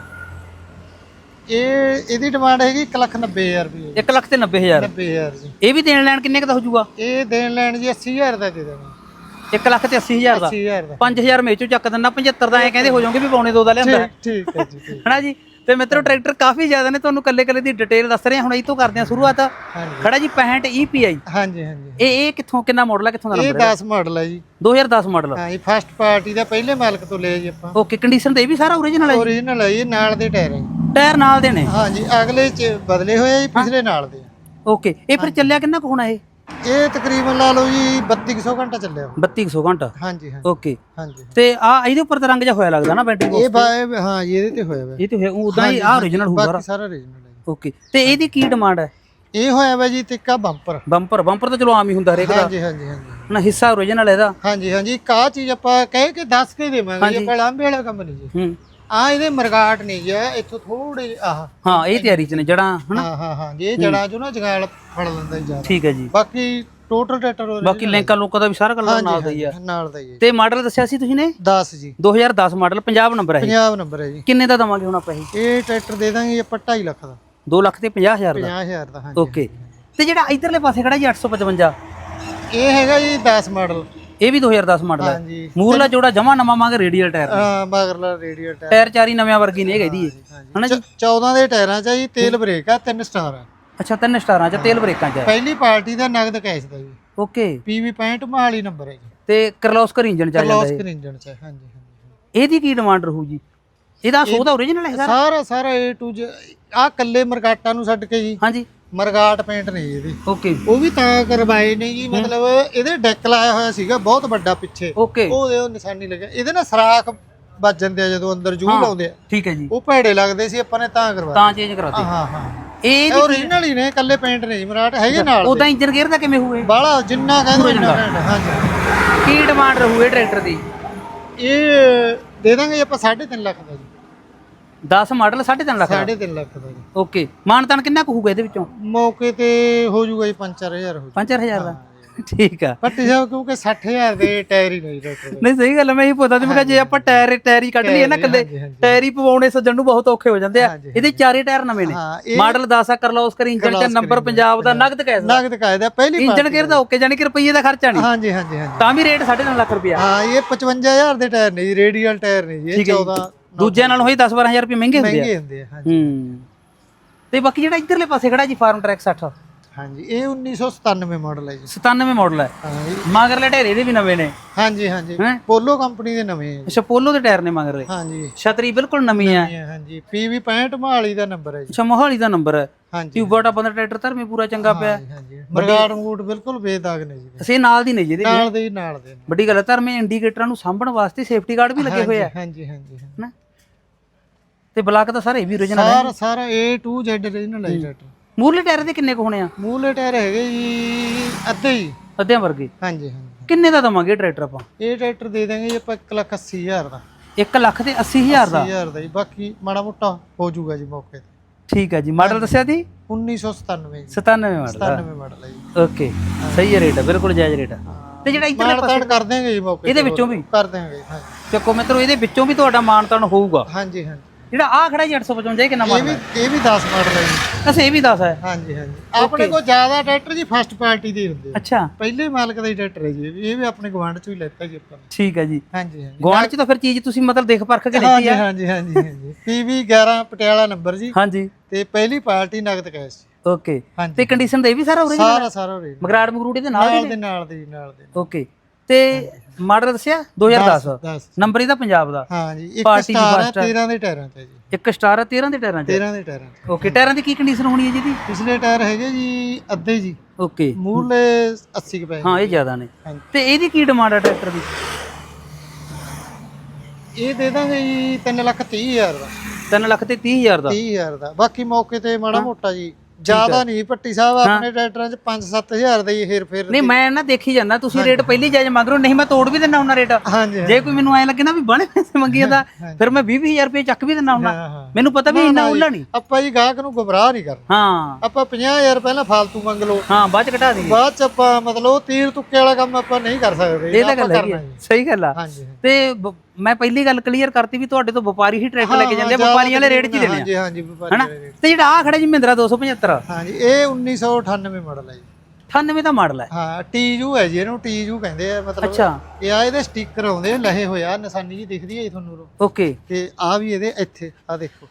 ਇਹ ਇਹਦੀ ਡਿਮਾਂਡ ਹੈਗੀ 1 ਲੱਖ 90000 ਰੁਪਏ 1 ਲੱਖ ਤੇ 90000 90000 ਜੀ ਇਹ ਵੀ ਦੇਣ ਲੈਣ ਕਿੰਨੇ ਕ ਦਾ ਹੋ ਜਾਊਗਾ? ਇਹ ਦੇਣ ਲੈਣ ਜੀ 80000 ਦਾ ਦੇ ਦਾਂਗੇ 1 ਲੱਖ ਤੇ 80000 ਦਾ। 80000 ਦਾ। 5000 ਮੇਚੋ ਚੱਕ ਦਿੰਦਾ 75 ਦਾ ਐ ਕਹਿੰਦੇ ਹੋ ਜਾਓਗੇ ਵੀ ਪੌਣੇ ਦੋ ਦਾ ਲਿਆਂਦਾ। ਠੀਕ ਠੀਕ ਹੈ ਜੀ ਹਨਾ ਜੀ? ਤੇ ਮਿੱਤਰੋ ਟਰੈਕਟਰ ਕਾਫੀ ਜ਼ਿਆਦਾ ਨੇ ਤੁਹਾਨੂੰ ਕੱਲੇ ਕੱਲੇ ਦੀ ਡਿਟੇਲ ਦੱਸ ਰਹੇ ਹਾਂ ਹੁਣ ਇਹ ਤੋਂ ਕਰਦੇ ਹਾਂ ਸ਼ੁਰੂਆਤ। ਹਾਂਜੀ। ਖੜਾ ਜੀ 65 EPI ਹਾਂਜੀ ਹਾਂਜੀ ਇਹ ਇਹ ਕਿੱਥੋਂ ਕਿੰਨਾ ਮਾਡਲ ਹੈ ਕਿੱਥੋਂ ਦਾ ਇਹ ਨੰਬਰ ਹੈ 10 ਮਾਡਲ ਹੈ ਜੀ 2010 ਮਾਡਲ ਹਾਂ ਇਹ ਫਸਟ ਪਾਰਟੀ ਦਾ ਪਹਿਲੇ ਮਾਲਕ ਤੋਂ ਲਿਆ ਜੀ ਆਪਾਂ। ਓਕੇ ਕੰਡੀਸ਼ਨ ਤੇ ਇਹ ਵੀ ਸਾਰਾ ਓਰੀਜਨਲ ਹੈ ਜੀ? ਓਰੀਜਨਲ ਹੈ ਇਹ ਨਾਲ ਦੇ ਟਾਇਰ ਹੈ ਜੀ। ਟਾਇਰ ਨਾਲ ਦੇ ਨੇ? ਹਾਂਜੀ ਅਗਲੇ ਚ ਬਦਲੇ ਹੋਏ ਆ ਜੀ ਪਿਛਲੇ ਨਾਲ ਦੇ। ਓਕੇ ਇਹ ਫਿਰ ਚੱਲਿਆ ਕਿੰਨਾ ਕੁ ਹੋਣਾ ਇਹ? ਇਹ ਤਕਰੀਬਨ ਲਾ ਲਓ ਜੀ 3200 ਘੰਟਾ ਚੱਲਿਆ। ਵਾ। 3200 ਘੰਟਾ? ਹਾਂਜੀ ਹਾਂਜੀ। ਓਕੇ। ਹਾਂਜੀ। ਤੇ ਆ ਇਹਦੇ ਉੱਪਰ ਤਾਂ ਰੰਗ ਜਿਹਾ ਹੋਇਆ ਲੱਗਦਾ ਨਾ ਬੈਟਰੀ ਇਹ ਬਾ- ਹਾਂ ਜੀ ਇਹਦੇ ਤੇ ਹੋਇਆ ਵਾ। ਇਹ ਤੇ ਉਦਾਂ ਹੀ ਆ ਓਰੀਜਨਲ ਹੋਊਗਾ। ਬਾਕੀ ਸਾਰਾ ਓਰੀਜਨਲ ਹੈ। ਓਕੇ। ਤੇ ਇਹਦੀ ਕੀ ਡਿਮਾਂਡ ਹੈ? ਇਹ ਹੋਇਆ ਵਾ ਜੀ ਤਿੱਕਾ ਬੰਪਰ ਬੰਪਰ ਬੰਪਰ ਤਾਂ ਚਲੋ ਆਮ ਹੀ ਹੁੰਦਾ ਹਰੇਕ ਦਾ। ਹਾਂਜੀ ਹਾਂਜੀ ਹਾਂਜੀ। ਹੁਣ ਹਿੱਸਾ ਓਰੀਜਨਲ ਇਹਦਾ। ਹਾਂਜੀ ਹਾਂਜੀ ਇੱਕ ਆਹ ਚੀਜ਼ ਆਪਾਂ ਕਹਿ ਕੇ ਦੱਸ ਕੇ ਦੇਵਾਂਗੇ ਜੀ ਆਪਾਂ ਲਾਂਬੇ ਵਾਲਾ ਕੰਮ ਨਹੀਂ ਜੀ। ਹੂੰ। ਆ ਇਹਦੇ ਮਰਗਾਟ ਨਹੀਂ ਜੀ ਇੱਥੋਂ ਥੋੜੇ ਆਹ। ਹਾਂ ਇਹ ਤਿਆਰੀ ਚ ਨੇ ਜੜਾਂ ਹਨਾ? ਹਾਂ ਹਾਂ ਹਾਂ ਜੀ ਇਹ ਜੜਾ ਜੋ ਨਾ ਜਗਾਲ ਫੜ ਲੈਂਦਾ ਜੀ ਜ਼ਿਆਦਾ। ਠੀਕ ਹੈ ਜੀ। ਬਾਕੀ ਟੋਟਲ ਟਰੈਕਟਰ ਬਾਕੀ ਲਿੰਕਾਂ ਲੋਕਾਂ ਦਾ ਵੀ ਸਾਰਾ ਕਲਰ ਨਾਲ ਦਾ ਹੀ ਆ। ਨਾਲ ਦਾ ਹੀ ਹੈ ਤੇ ਮਾਡਲ ਦੱਸਿਆ ਸੀ ਤੁਸੀਂ ਨੇ? 10 ਜੀ। 2010 ਮਾਡਲ ਪੰਜਾਬ ਨੰਬਰ ਹੈ। ਪੰਜਾਬ ਨੰਬਰ ਹੈ ਜੀ। ਕਿੰਨੇ ਦਾ ਦਵਾਂਗੇ ਹੁਣ ਆਪਾਂ ਇਹ? ਇਹ ਟਰੈਕਟਰ ਦੇ ਦਾਂਗੇ ਆਪਾਂ 2.5 ਲੱਖ ਦਾ। 2 ਲੱਖ ਤੇ 50000 ਦਾ। 50000 ਦਾ ਹਾਂਜੀ ਓਕੇ ਤੇ ਜਿਹੜਾ ਇਧਰਲੇ ਪਾਸੇ ਖੜਾ ਜੀ 855 ਇਹ ਹੈਗਾ ਜੀ 10 ਮਾਡਲ। ਇਹ ਵੀ 2010 ਮਾਡਲ ਹੈ। ਹਾਂਜੀ। ਮੂਰਲਾ ਜੋੜਾ ਜਮਾ ਨਵਾਂ ਮੰਗ ਰੇਡੀਅਲ ਟਾਇਰ ਹਾਂ ਮਗਰਲਾ ਰੇਡੀਅਲ ਟਾਇਰ ਟਾਇਰ ਚਾਰੀ ਨਵਿਆਂ ਵਰਗੀ ਨੇ ਇਹਦੀ ਹਨਾ ਜੀ? 14 ਦੇ ਟਾਇਰਾਂ 'ਚ ਆ ਜੀ ਤੇਲ ਬ੍ਰੇਕ ਆ 3 ਸਟਾਰ ਆ। ਅੱਛਾ ਤਿੰਨ ਸਟਾਰਾਂ ਚ ਤੇਲ ਬ੍ਰੇਕਾਂ ਚ ਹੈ ਪਹਿਲੀ ਪਾਰਟੀ ਦਾ ਨਗਦ ਕੈਸ਼ ਦਾ ਜੀ। ਓਕੇ। ਪੀਵੀ 65 ਮਹਾਲੀ ਨੰਬਰ ਹੈ ਜੀ। ਤੇ ਕਰਲੋਸਕਰ ਇੰਜਨ ਚ ਆ ਜਾਂਦਾ ਕਲੋਸ ਇਹ। ਇੰਜਨ 'ਚ ਹੈ, ਹਾਂਜੀ ਹਾਂਜੀ ਇਹਦੀ ਕੀ ਡਿਮਾਂਡ ਰਹੂ ਜੀ? ਇਹਦਾ ਸੋ ਦਾ ਓਰੀਜਨਲ ਹੈ ਸਾਰਾ? ਸਾਰਾ ਸਾਰਾ A to Z ਆ ਕੱਲੇ ਮਰਗਾਟਾਂ ਨੂੰ ਛੱਡ ਕੇ ਜੀ। ਹਾਂਜੀ। ਮਰਗਾਟ ਪੇਂਟ ਨਹੀਂ ਇਹਦੀ। ਓਕੇ ਉਹ ਵੀ ਤਾਂ ਕਰਵਾਏ ਨੇ ਜੀ ਮਤਲਬ ਇਹਦੇ ਡੈਕ ਲਾਇਆ ਹੋਇਆ ਸੀਗਾ ਬਹੁਤ ਵੱਡਾ ਪਿੱਛੇ। ਓਕੇ। ਉਹਦੇ ਉਹ ਨਿਸ਼ਾਨੀ ਲੱਗਿਆ। ਇਹਦੇ ਨਾਲ ਸਰਾਖ ਵੱਜ ਜਾਂਦੇ ਆ ਜਦੋਂ ਅੰਦਰ ਜੂ ਲਾਉਂਦੇ ਆ। ਠੀਕ ਹੈ ਜੀ। ਉਹ ਭੈੜੇ ਲੱਗਦੇ ਸੀ ਆਪਾਂ ਨੇ ਤਾਂ ਕਰਵਾਇਆ ਤਾਂ ਚੇਂਜ ਕਰਾਤੇ। ਹਾਂ ਹਾਂ ਇਹ ਓਰੀਜਨਲ ਹੀ ਨੇ ਇਕੱਲੇ ਪੇਂਟ ਨੇ ਜੀ ਮਰਾਟ ਹੈਗੇ ਨਾਲ ਉਦਾਂ ਇੰਜਨ ਗੇਅਰ ਦਾ ਕਿਵੇਂ ਹੋਏ ਬਾਲਾ ਜਿੰਨਾ ਕਹਿੰਦੇ ਇੰਨਾ ਹਾਂਜੀ। ਕੀ ਡਿਮਾਂਡ ਰਹੂ ਇਹ ਟਰੈਕਟਰ ਦੀ? ਇਹ ਦੇ ਦਾਂਗੇ ਜੀ ਆਪਾਂ 3.5 ਲੱਖ ਦਾ ਜੀ। 10 ਮਾਡਲ 3.5 ਲੱਖ ਦਾ? 3.5 ਲੱਖ ਦਾ ਜੀ। ਓਕੇ ਮਾਨਤਾਨ ਕਿੰਨਾ ਕੁ ਹੋਊਗਾ ਇਹਦੇ ਵਿੱਚੋਂ? ਮੌਕੇ ਤੇ ਹੋ ਜਾਊਗਾ ਜੀ 5-4000 ਹੋ 5000 ਦਾ? ਠੀਕ ਆ। ਪੱਟੀ ਸਾਹਿਬ ਕਿਉਂਕਿ 60000 ਦੇ ਟਾਇਰ ਹੀ ਨਹੀਂ ਟਰੈਕਟਰ ਦੇ। ਨਹੀਂ ਸਹੀ ਗੱਲ ਮੈਂ ਇਹ ਪੁੱਛਦਾ ਸੀ ਮੈਂ ਕਿਹਾ ਜੇ ਆਪਾਂ ਟਾਇਰ ਟਾਇਰ ਹੀ ਕੱਢ ਲਈਏ ਨਾ ਕੱਲੇ। ਟਾਇਰ ਹੀ ਪਵਾਉਣੇ ਸੱਜਣ ਨੂੰ ਬਹੁਤ ਔਖੇ ਹੋ ਜਾਂਦੇ ਆ। ਇਹਦੇ ਚਾਰੇ ਟਾਇਰ ਨਵੇਂ ਨੇ। ਮਾਡਲ 10 ਆ ਕਰਲੋਸਕਰ ਇੰਜਨ ਚ ਨੰਬਰ ਪੰਜਾਬ ਦਾ ਨਗਦ ਕੈਸ ਦਾ। ਨਗਦ ਕਾਇਦਾ ਪਹਿਲੀ ਇੰਜਨ ਗੇਅਰ ਦਾ ਓਕੇ ਜਾਨੀ ਕਿ ਰੁਪਈਏ ਦਾ ਖਰਚਾ ਨਹੀਂ। ਹਾਂਜੀ ਹਾਂਜੀ ਹਾਂਜੀ। ਤਾਂ ਵੀ ਰੇਟ 3.5 ਲੱਖ ਰੁਪਇਆ ਹਾਂ ਇਹ 55000 ਦੇ ਟਾਇਰ ਨੇ ਜੀ ਰੇਡੀਅਲ ਟਾਇਰ ਨੇ ਜੀ ਇਹ 14 ਦੂਜਿਆਂ ਨਾਲੋਂ ਹੀ 10 12000 ਰੁਪਏ ਮਹਿੰਗੇ ਹੁੰਦੇ ਆ। ਮਹਿੰਗੇ ਹੁੰਦੇ ਆ ਹਾਂਜੀ। ਹੂੰ। ਤੇ ਬਾਕੀ ਜਿਹੜਾ ਇਧਰਲੇ ਪਾਸੇ ਖੜਾ ਜੀ ਫਾਰਮ ਟਰੈਕ 60 ਹਾਂਜੀ ਇਹ 1997 ਮਾਡਲ ਹੈ ਜੀ। 97 ਮਾਡਲ ਹੈ। ਹਾਂ ਮਗਰਲੇ ਢੇਰੇ ਇਹਦੇ ਵੀ ਨਵੇਂ ਨੇ। ਹਾਂਜੀ ਹਾਂਜੀ। ਹੈਂ? ਪੋਲੋ ਕੰਪਨੀ ਦੇ ਨਵੇਂ ਹੈ ਜੀ। ਅੱਛਾ ਪੋਲੋ ਦੇ ਟਾਇਰ ਨੇ ਮਗਰਲੇ। ਹਾਂਜੀ। ਛਤਰੀ ਬਿਲਕੁਲ ਨਵੀਂ ਹੈ। ਇਹ ਹਾਂਜੀ। PV 65 ਮਹਾਲੀ ਦਾ ਨੰਬਰ ਹੈ ਜੀ। ਅੱਛਾ ਮੋਹਾਲੀ ਦਾ ਨੰਬਰ ਹੈ। ਹਾਂਜੀ। ਟਿਊਬਰ ਟਾਪਾਂ ਦਾ ਟਰੈਕਟਰ ਧਰਮੇ ਪੂਰਾ ਚੰਗਾ ਪਿਆ। ਹਾਂਜੀ, ਹਾਂਜੀ। ਮਰਗਾੜ ਮੂਟ ਬਿਲਕੁਲ ਬੇਦਾਗ ਨੇ ਜੀ। ਅਸੀਂ ਨਾਲ ਦੀ ਨਹੀਂ ਜਿਹਦੇ ਨਾਲ ਦੇ ਹੀ ਨਾਲ ਦੇ ਨੇ। ਵੱਡੀ ਗੱਲ ਹੈ ਧਰਮੇ ਇੰਡੀਕੇਟਰਾਂ ਨੂੰ ਸਾਂਭਣ ਵਾਸਤੇ ਸੇਫਟੀ ਗਾਰਡ ਵੀ ਲੱਗੇ ਹੋਏ ਆ। ਹਾਂਜੀ ਹਾਂਜੀ ਹਾਂਜੀ। ਤੇ ਬਲਾਕ ਦਾ ਸਾਰਾ ਇਹ ਵੀ original ਹੈ। ਸਾਰਾ ਸਾਰਾ A to Z original ਹੈ ਜੀ ਟਰੈਕਟਰ। ਮੂਰਲੇ ਟਾਇਰ ਦੇ ਕਿੰਨੇ ਕੁ ਹੋਣੇ ਆ? ਮੂਲੇ ਟਾਇਰ ਹੈਗੇ ਜੀ ਅੱਧੇ ਹੀ। ਅੱਧਿਆਂ ਵਰਗੇ? ਹਾਂਜੀ ਹਾਂਜੀ। ਕਿੰਨੇ ਦਾ ਦਵਾਂਗੇ ਟਰੈਕਟਰ ਆਪਾਂ? ਇਹ ਟਰੈਕਟਰ ਦੇ ਦਾਂਗੇ ਜੀ ਆਪਾਂ 1 ਲੱਖ 80 ਹਜ਼ਾਰ ਦਾ। 1 ਲੱਖ ਤੇ 80000 ਦਾ? 80 ਹਜ਼ਾਰ ਦਾ ਜੀ। ਬਾਕੀ ਮਾੜਾ ਮੋਟਾ ਹੋ ਜਾਊਗਾ ਜੀ ਮੌਕੇ ਤੇ। ਠੀਕ ਹੈ ਜੀ। ਮਾਡਲ ਦੱਸਿਆ ਸੀ 1997 ਜੀ। 97 ਮਾਡਲ 97 ਮਾਡਲ ਹੈ ਜੀ। ਓਕੇ। ਸਹੀ ਹੈ ਰੇਟ ਬਿਲਕੁਲ ਜਾਇਜ਼ ਰੇਟ ਤੇ ਜਿਹੜਾ ਇਧਰਲੇ ਮਾਣ ਤਾਣ ਕਰ ਦੇਂਗੇ ਜੀ ਮੌਕੇ ਇਹਦੇ ਤੇ ਵਿੱਚੋਂ ਵੀ? ਕਰ ਦੇਂਗੇ ਹਾਂਜੀ। ਚੱਕੋ ਮਿੱਤਰੋ ਇਹਦੇ ਵਿੱਚੋਂ ਵੀ ਤੁਹਾਡਾ ਮਾਨਤਾਨ ਹੋਊਗਾ। ਹਾਂਜੀ ਹਾਂਜੀ। ਜਿਹੜਾ ਆ ਖੜਾ ਜੀ 855 ਇਹ ਕਿੰਨਾ ਇਹ ਮਾਡਲ ਵੀ ਹੈ? ਇਹ ਵੀ 10 ਮਾਡਲ ਹੈ ਜੀ। ਅੱਛਾ ਇਹ ਵੀ 10 ਹੈ। ਹਾਂਜੀ ਹਾਂਜੀ। ਆਪਣੇ ਕੋਲ ਜ਼ਿਆਦਾ ਟਰੈਕਟਰ ਜੀ ਫਸਟ ਪਾਰਟੀ ਦੇ ਹੁੰਦੇ ਆ। ਅੱਛਾ। ਪਹਿਲੇ ਮਾਲਕ ਦਾ ਹੀ ਟਰੈਕਟਰ ਹੈ ਜੀ। ਇਹ ਵੀ- ਇਹ ਵੀ ਆਪਣੇ ਗਵਾਂਢ ਚੋਂ ਹੀ ਲੈਤਾ ਜੀ ਆਪਾਂ ਨੇ। ਠੀਕ ਹੈ ਜੀ। ਹਾਂਜੀ ਹਾਂਜੀ। ਗਵਾਂਢ ਚ ਤਾਂ ਫਿਰ ਚੀਜ਼ ਤੁਸੀਂ ਮਤਲਬ ਦੇਖ ਪਰਖ ਕੇ ਲੈਤੀ ਹਾਂਜੀ ਆ ਹਾਂਜੀ ਹਾਂਜੀ ਹਾਂਜੀ। PV 11 ਪਟਿਆਲਾ ਨੰਬਰ ਜੀ। ਹਾਂਜੀ। ਤੇ ਪਹਿਲੀ ਪਾਰਟੀ ਨਗਦ ਕੈਸ਼ ਓਕੇ ਹਾਂਜੀ। ਤੇ ਕੰਡੀਸ਼ਨ ਦਾ ਇਹ ਵੀ ਸਾਰਾ ਉਰੇ ਸਾਰਾ ਸਾਰਾ ਰੇਟ ਮਗਰਾੜ ਮਗਰੂੜੇ ਦੇ ਨਾਲ ਨਾਲ ਦੇ ਨਾਲ ਦੇ ਜੀ, ਨਾਲ ਦੇ। ਓਕੇ ਤੇ ਮਾਡਲ ਦੱਸਿਆ? 2010 10 ਨੰਬਰ ਇਹਦਾ ਪੰਜਾਬ ਦਾ? ਹਾਂ ਜੀ ਇੱਕ ਪਾਰਟੀ ਦੀ ਸਟਾਰ ਹੈ first ਹੈ। 13 ਦੇ ਟਾਇਰਾਂ ਤੇ ਜੀ। ਇੱਕ ਸਟਾਰ ਹੈ 13 ਦੇ ਟਾਇਰਾਂ 'ਚ? 13 ਦੇ ਟਾਇਰਾਂ ਤੇ ਓਕੇ ਟਾਇਰਾਂ ਦੀ ਕੀ ਕੰਡੀਸ਼ਨ ਹੋਣੀ ਹੈ ਜੀ ਇਹਦੀ? ਪਿਛਲੇ ਟਾਇਰ ਹੈਗੇ ਜੀ ਅੱਧੇ ਜੀ। ਓਕੇ। ਮੂਰਲੇ 80 ਕੁ ਪੈਸੇ ਹਾਂ ਇਹ ਜ਼ਿਆਦਾ ਨੇ। ਤੇ ਇਹਦੀ ਕੀ ਡਿਮਾਂਡ ਹੈ ਟਰੈਕਟਰ ਦੀ? ਇਹ ਦੇ ਦਾਂਗੇ ਜੀ 3 ਲੱਖ 30 ਹਜ਼ਾਰ ਦਾ। 3 ਲੱਖ ਤੇ 30000 ਦਾ। 30 ਹਜ਼ਾਰ ਦਾ। ਬਾਕੀ ਮੌਕੇ ਤੇ ਮਾੜਾ ਮੋਟਾ ਜੀ ਜ਼ਿਆਦਾ ਨਹੀਂ ਪੱਟੀ ਸਾਹਿਬ ਆਪਣੇ ਟਰੈਕਟਰਾਂ 'ਚ 5-7 ਹਜ਼ਾਰ ਦਾ ਹੀ ਹੇਰ ਫੇਰ ਨਹੀਂ ਮੈਂ ਨਾ ਦੇਖੀ ਜਾਂਦਾ ਤੁਸੀਂ ਰੇਟ ਪਹਿਲੀ ਜਾਇਜ਼ ਮੰਗ ਰਹੇ ਹੋ ਨਹੀਂ ਮੈਂ ਤੋੜ ਵੀ ਦਿੰਦਾ ਹੁੰਦਾ ਰੇਟ। ਜੇ ਕੋਈ ਮੈਨੂੰ ਐ ਲੱਗੇ ਨਾ ਵੀ ਬਣੇ ਪੈਸੇ ਮੰਗੀ ਜਾਂਦਾ ਫਿਰ ਮੈਂ 20000 ਰੁਪਏ ਚੱਕ ਵੀ ਦਿੰਦਾ ਹੁੰਦਾ। ਹਾਂ ਹਾਂ। ਮੈਨੂੰ ਪਤਾ ਵੀ ਇੰਨਾ ਉੱਲਾ ਨਹੀਂ। ਆਪਾਂ ਜੀ ਗਾਹਕ ਨੂੰ ਗੁੰਮਰਾਹ ਨਹੀਂ ਕਰਨਾ। ਹਾਂ। ਆਪਾਂ 50000 ਪਹਿਲਾਂ ਫਾਲਤੂ ਮੰਗ ਲਓ। ਹਾਂ ਬਾਅਦ ਚ ਘਟਾ ਦਈਏ। ਬਾਅਦ ਚ ਆਪਾਂ ਮਤਲਬ ਤੀਰ ਤੁੱਕੇ ਵਾਲਾ ਕੰਮ ਆਪਾਂ ਨਹੀਂ ਕਰ ਸਕਦੇ ਇਹ ਤਾਂ ਗੱਲ। ਜੀ। ਸਹੀ ਗੱਲ ਆ। ਤੇ ਮੈਂ ਪਹਿਲੀ ਗੱਲ ਕਲੀਅਰ ਕਰਤੀ ਵੀ ਤੁਹਾਡੇ ਤੋਂ ਵਪਾਰੀ ਹੀ ਟਰੈਕਟਰ ਲੈ ਕੇ ਜਾਂਦੇ ਆ ਵਪਾਰੀਆਂ ਵਾਲੇ ਰੇਟ 'ਚ ਹੀ ਦਿੰਦੇ ਆ। ਹਾਂਜੀ ਹਾਂਜੀ ਵਪਾਰੀ ਹਨਾ? ਤੇ ਜਿਹੜਾ ਆ ਖੜਾ ਜੀ ਮਹਿੰਦਰਾ 275 ਹਾਂਜੀ ਇਹ 1998 ਮਾਡਲ ਹੈ ਜੀ। 98 ਦਾ ਮਾਡਲ ਹੈ ਹਾਂ ਟੀਯੂ ਹੈ ਜੀ ਇਹਨੂੰ ਟੀਯੂ ਕਹਿੰਦੇ ਆ ਮਤਲਬ ਅੱਛਾ। ਇਹ ਆ ਇਹਦੇ ਸਟicker ਆਉਂਦੇ ਲਹੇ ਹੋਇਆ ਨਿਸ਼ਾਨੀ ਜੀ ਦਿਖਦੀ ਹੈ ਤੁਹਾਨੂੰ। ਓਕੇ। ਤੇ ਆ ਵੀ ਇਹਦੇ ਇੱਥੇ ਆ ਦੇਖੋ।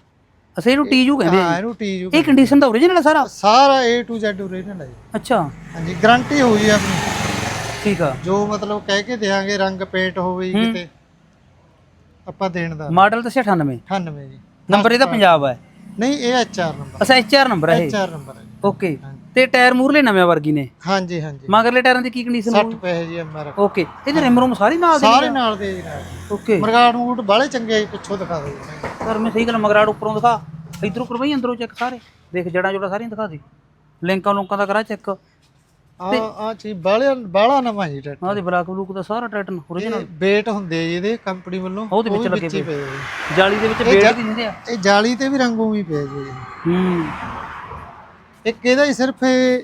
ਅਸੀਂ ਇਹਨੂੰ ਟੀਜੂ ਕਹਿੰਦੇ ਆ ਹਾਂ ਇਹਨੂੰ ਟੀਯੂ ਇਹ ਕੰਡੀਸ਼ਨ ਦਾ ਓਰੀਜਨਲ ਹੈ ਸਾਰਾ? ਸਾਰਾ A to Z ਓਰੀਜਨਲ ਹੈ ਜੀ। ਅੱਛਾ। ਹਾਂਜੀ ਗਾਰੰਟੀ ਹੋਈ ਹੈ ਆਪਣੀ। ਠੀਕ ਆ। ਜੋ ਮਤਲਬ ਕਹਿ ਕੇ ਦੇਾਂਗੇ ਰੰਗ ਪੇਂਟ ਹੋਵੇ ਜੀ ਕਿਤੇ। ਆਪਾਂ ਦੇਣ ਦਾ। ਮਾਡਲ ਤਾਂ 98 98 ਜੀ। ਨੰਬਰ ਇਹਦਾ ਪੰਜਾਬ ਹੈ ਨਹੀਂ ਇਹ HR ਨੰਬਰ। ਅੱਛਾ ਐਚਆਰ ਨੰਬਰ ਹੈ HR ਨੰਬਰ ਹੈ। ਓਕੇ। ਤੇ ਟਾਇਰ ਮੂਰਲੇ ਨਵੇਂ ਵਰਗੀ ਨੇ। ਹਾਂਜੀ ਹਾਂਜੀ। ਮਗਰਲੇ ਟਾਇਰਾਂ ਦੀ ਕੀ ਕੰਡੀਸ਼ਨ 60 ਪੈਸੇ ਜੀ ਐਮਆਰ ਓਕੇ। ਇਹਦੇ ਰਿਮ ਰੂਮ ਸਾਰੀ ਨਾਲ ਦੇ ਸਾਰੇ ਨਾਲ ਦੇ ਜੀ ਓਕੇ। ਮਰਗਾੜ ਮੂਟ ਬਾਲੇ ਚੰਗੇ ਪਿੱਛੋਂ ਦਿਖਾ ਜੀ। ਸਰ ਮੈਂ ਸਹੀ ਗੱਲ ਮਗਰਾੜ ਉੱਪਰੋਂ ਦਿਖਾ। ਇਧਰੋਂ ਕਰਵਾਈ ਅੰਦਰੋਂ ਚੈੱਕ ਸਾਰੇ। ਦੇਖ ਜੜਾਂ ਜੋੜਾ ਸਾਰੀਆਂ ਦਿਖਾ ਦੇ। ਲਿੰਕਾਂ ਲੁੰਕਾਂ ਦਾ ਕਰਾ ਚੈੱਕ ਆ ਆ ਚੀਜ਼ ਬਾਲੇ ਬਾਲਾ ਨਵਾਂ ਜੀ ਟਰੈਕਟਰ। ਆਹ ਦੇ ਬਲਾਕ ਬਲੂਕ ਦਾ ਸਾਰਾ ਟਰੈਕਟਰ ਓਰੀਜਨਲ ਬੇਟ ਹੁੰਦੇ ਆ ਜੀ ਇਹਦੇ ਕੰਪਨੀ ਵੱਲੋਂ। ਉਹਦੇ ਵਿੱਚ ਲੱਗੇ ਪਏ ਆ। ਜਾਲੀ ਦੇ ਵਿੱਚ ਬੇੜ ਵੀ ਦਿੰਦੇ ਆ। ਇਹ ਜਾਲੀ ਤੇ ਵੀ ਰੰਗੂ ਵੀ ਪਏ ਜੀ। ਹੂੰ। ਇੱਕ ਇਹਦਾ ਹੀ ਸਿਰਫ ਇਹ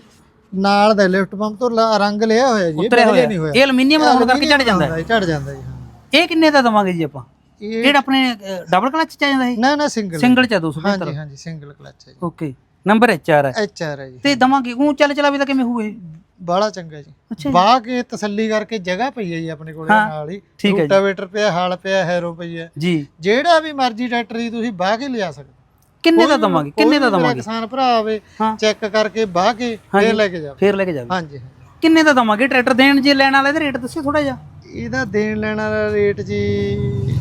ਨਾਲ ਦਾ ਲਿਫਟ ਪੰਪ ਤੋਂ ਲਾ- ਰੰਗ ਲਿਆ ਹੋਇਆ ਜੀ ਇਹ ਉਤਰਿਆ ਹੋਇਆ। ਨਹੀਂ ਹੋਇਆ। ਇਹ ਐਲੂਮੀਨੀਅਮ ਦਾ ਹੋਣ ਕਰਕੇ ਚੜ ਜਾਂਦਾ ਹੈ। ਚੜ ਜਾਂਦਾ ਜੀ ਹਾਂ। ਇਹ ਕਿੰਨੇ ਦਾ ਦਵਾਂਗੇ ਜੀ ਆਪਾਂ? ਇਹ ਜਿਹੜਾ ਆਪਣੇ ਡਬਲ ਕਲਚ ਚ ਆ ਜਾਂਦਾ ਇਹ? ਨਾ ਨਾ ਸਿੰਗਲ ਸਿੰਗਲ ਚ ਆ 275 ਹਾਂਜੀ ਹਾਂਜੀ ਸਿੰਗਲ ਕਲਚ ਹੈ ਜੀ। ਓਕੇ ਨੰਬਰ ਐਚ ਆਰ ਹੈ ਐਚ ਆਰ ਹੈ ਜੀ ਤੇ ਦਵਾਂਗੇ ਉਹ ਚੱਲ ਚਲਾਵੇ ਤਾਂ ਕਿਵੇਂ ਹੋਵੇ ਬਾਲਾ ਚੰਗਾ ਜੀ। ਬਾਹ ਕੇ ਤਸੱਲੀ ਕਰਕੇ ਜਗ੍ਹਾ ਪਈ ਹੈ ਜੀ ਆਪਣੇ ਕੋਲ ਨਾਲ ਹੀ। ਰੂਟਾਵੇਟਰ ਪਿਆ ਹਲ ਪਿਆ ਹੈਰੋ ਪਈ ਹੈ। ਜੀ। ਜਿਹੜਾ ਵੀ ਮਰਜ਼ੀ ਟਰੈਕਟਰ ਜੀ ਤੁਸੀਂ ਬਾਹ ਕੇ ਲਿਆ ਸਕਦੇ ਕਿੰਨੇ ਦਾ ਦਵਾਂਗੇ? ਕਿੰਨੇ ਦਾ ਦਵਾਂਗੇ? ਕਿਸਾਨ ਭਰਾ ਆਵੇ। ਚੈੱਕ ਕਰਕੇ ਬਾਹ ਕੇ ਫੇਰ ਲੈ ਕੇ ਜਾਵੇ। ਫੇਰ ਲੈ ਕੇ ਜਾਵੇ। ਹਾਂਜੀ। ਕਿੰਨੇ ਦਾ ਦਵਾਂਗੇ? ਟਰੈਕਟਰ ਦੇਣ ਜੇ ਲੈਣ ਵਾਲੇ ਦਾ ਰੇਟ ਦੱਸਿਓ ਥੋੜਾ ਜਿਹਾ। ਇਹਦਾ ਦੇਣ ਲੈਣ ਵਾਲਾ ਰੇਟ ਜੀ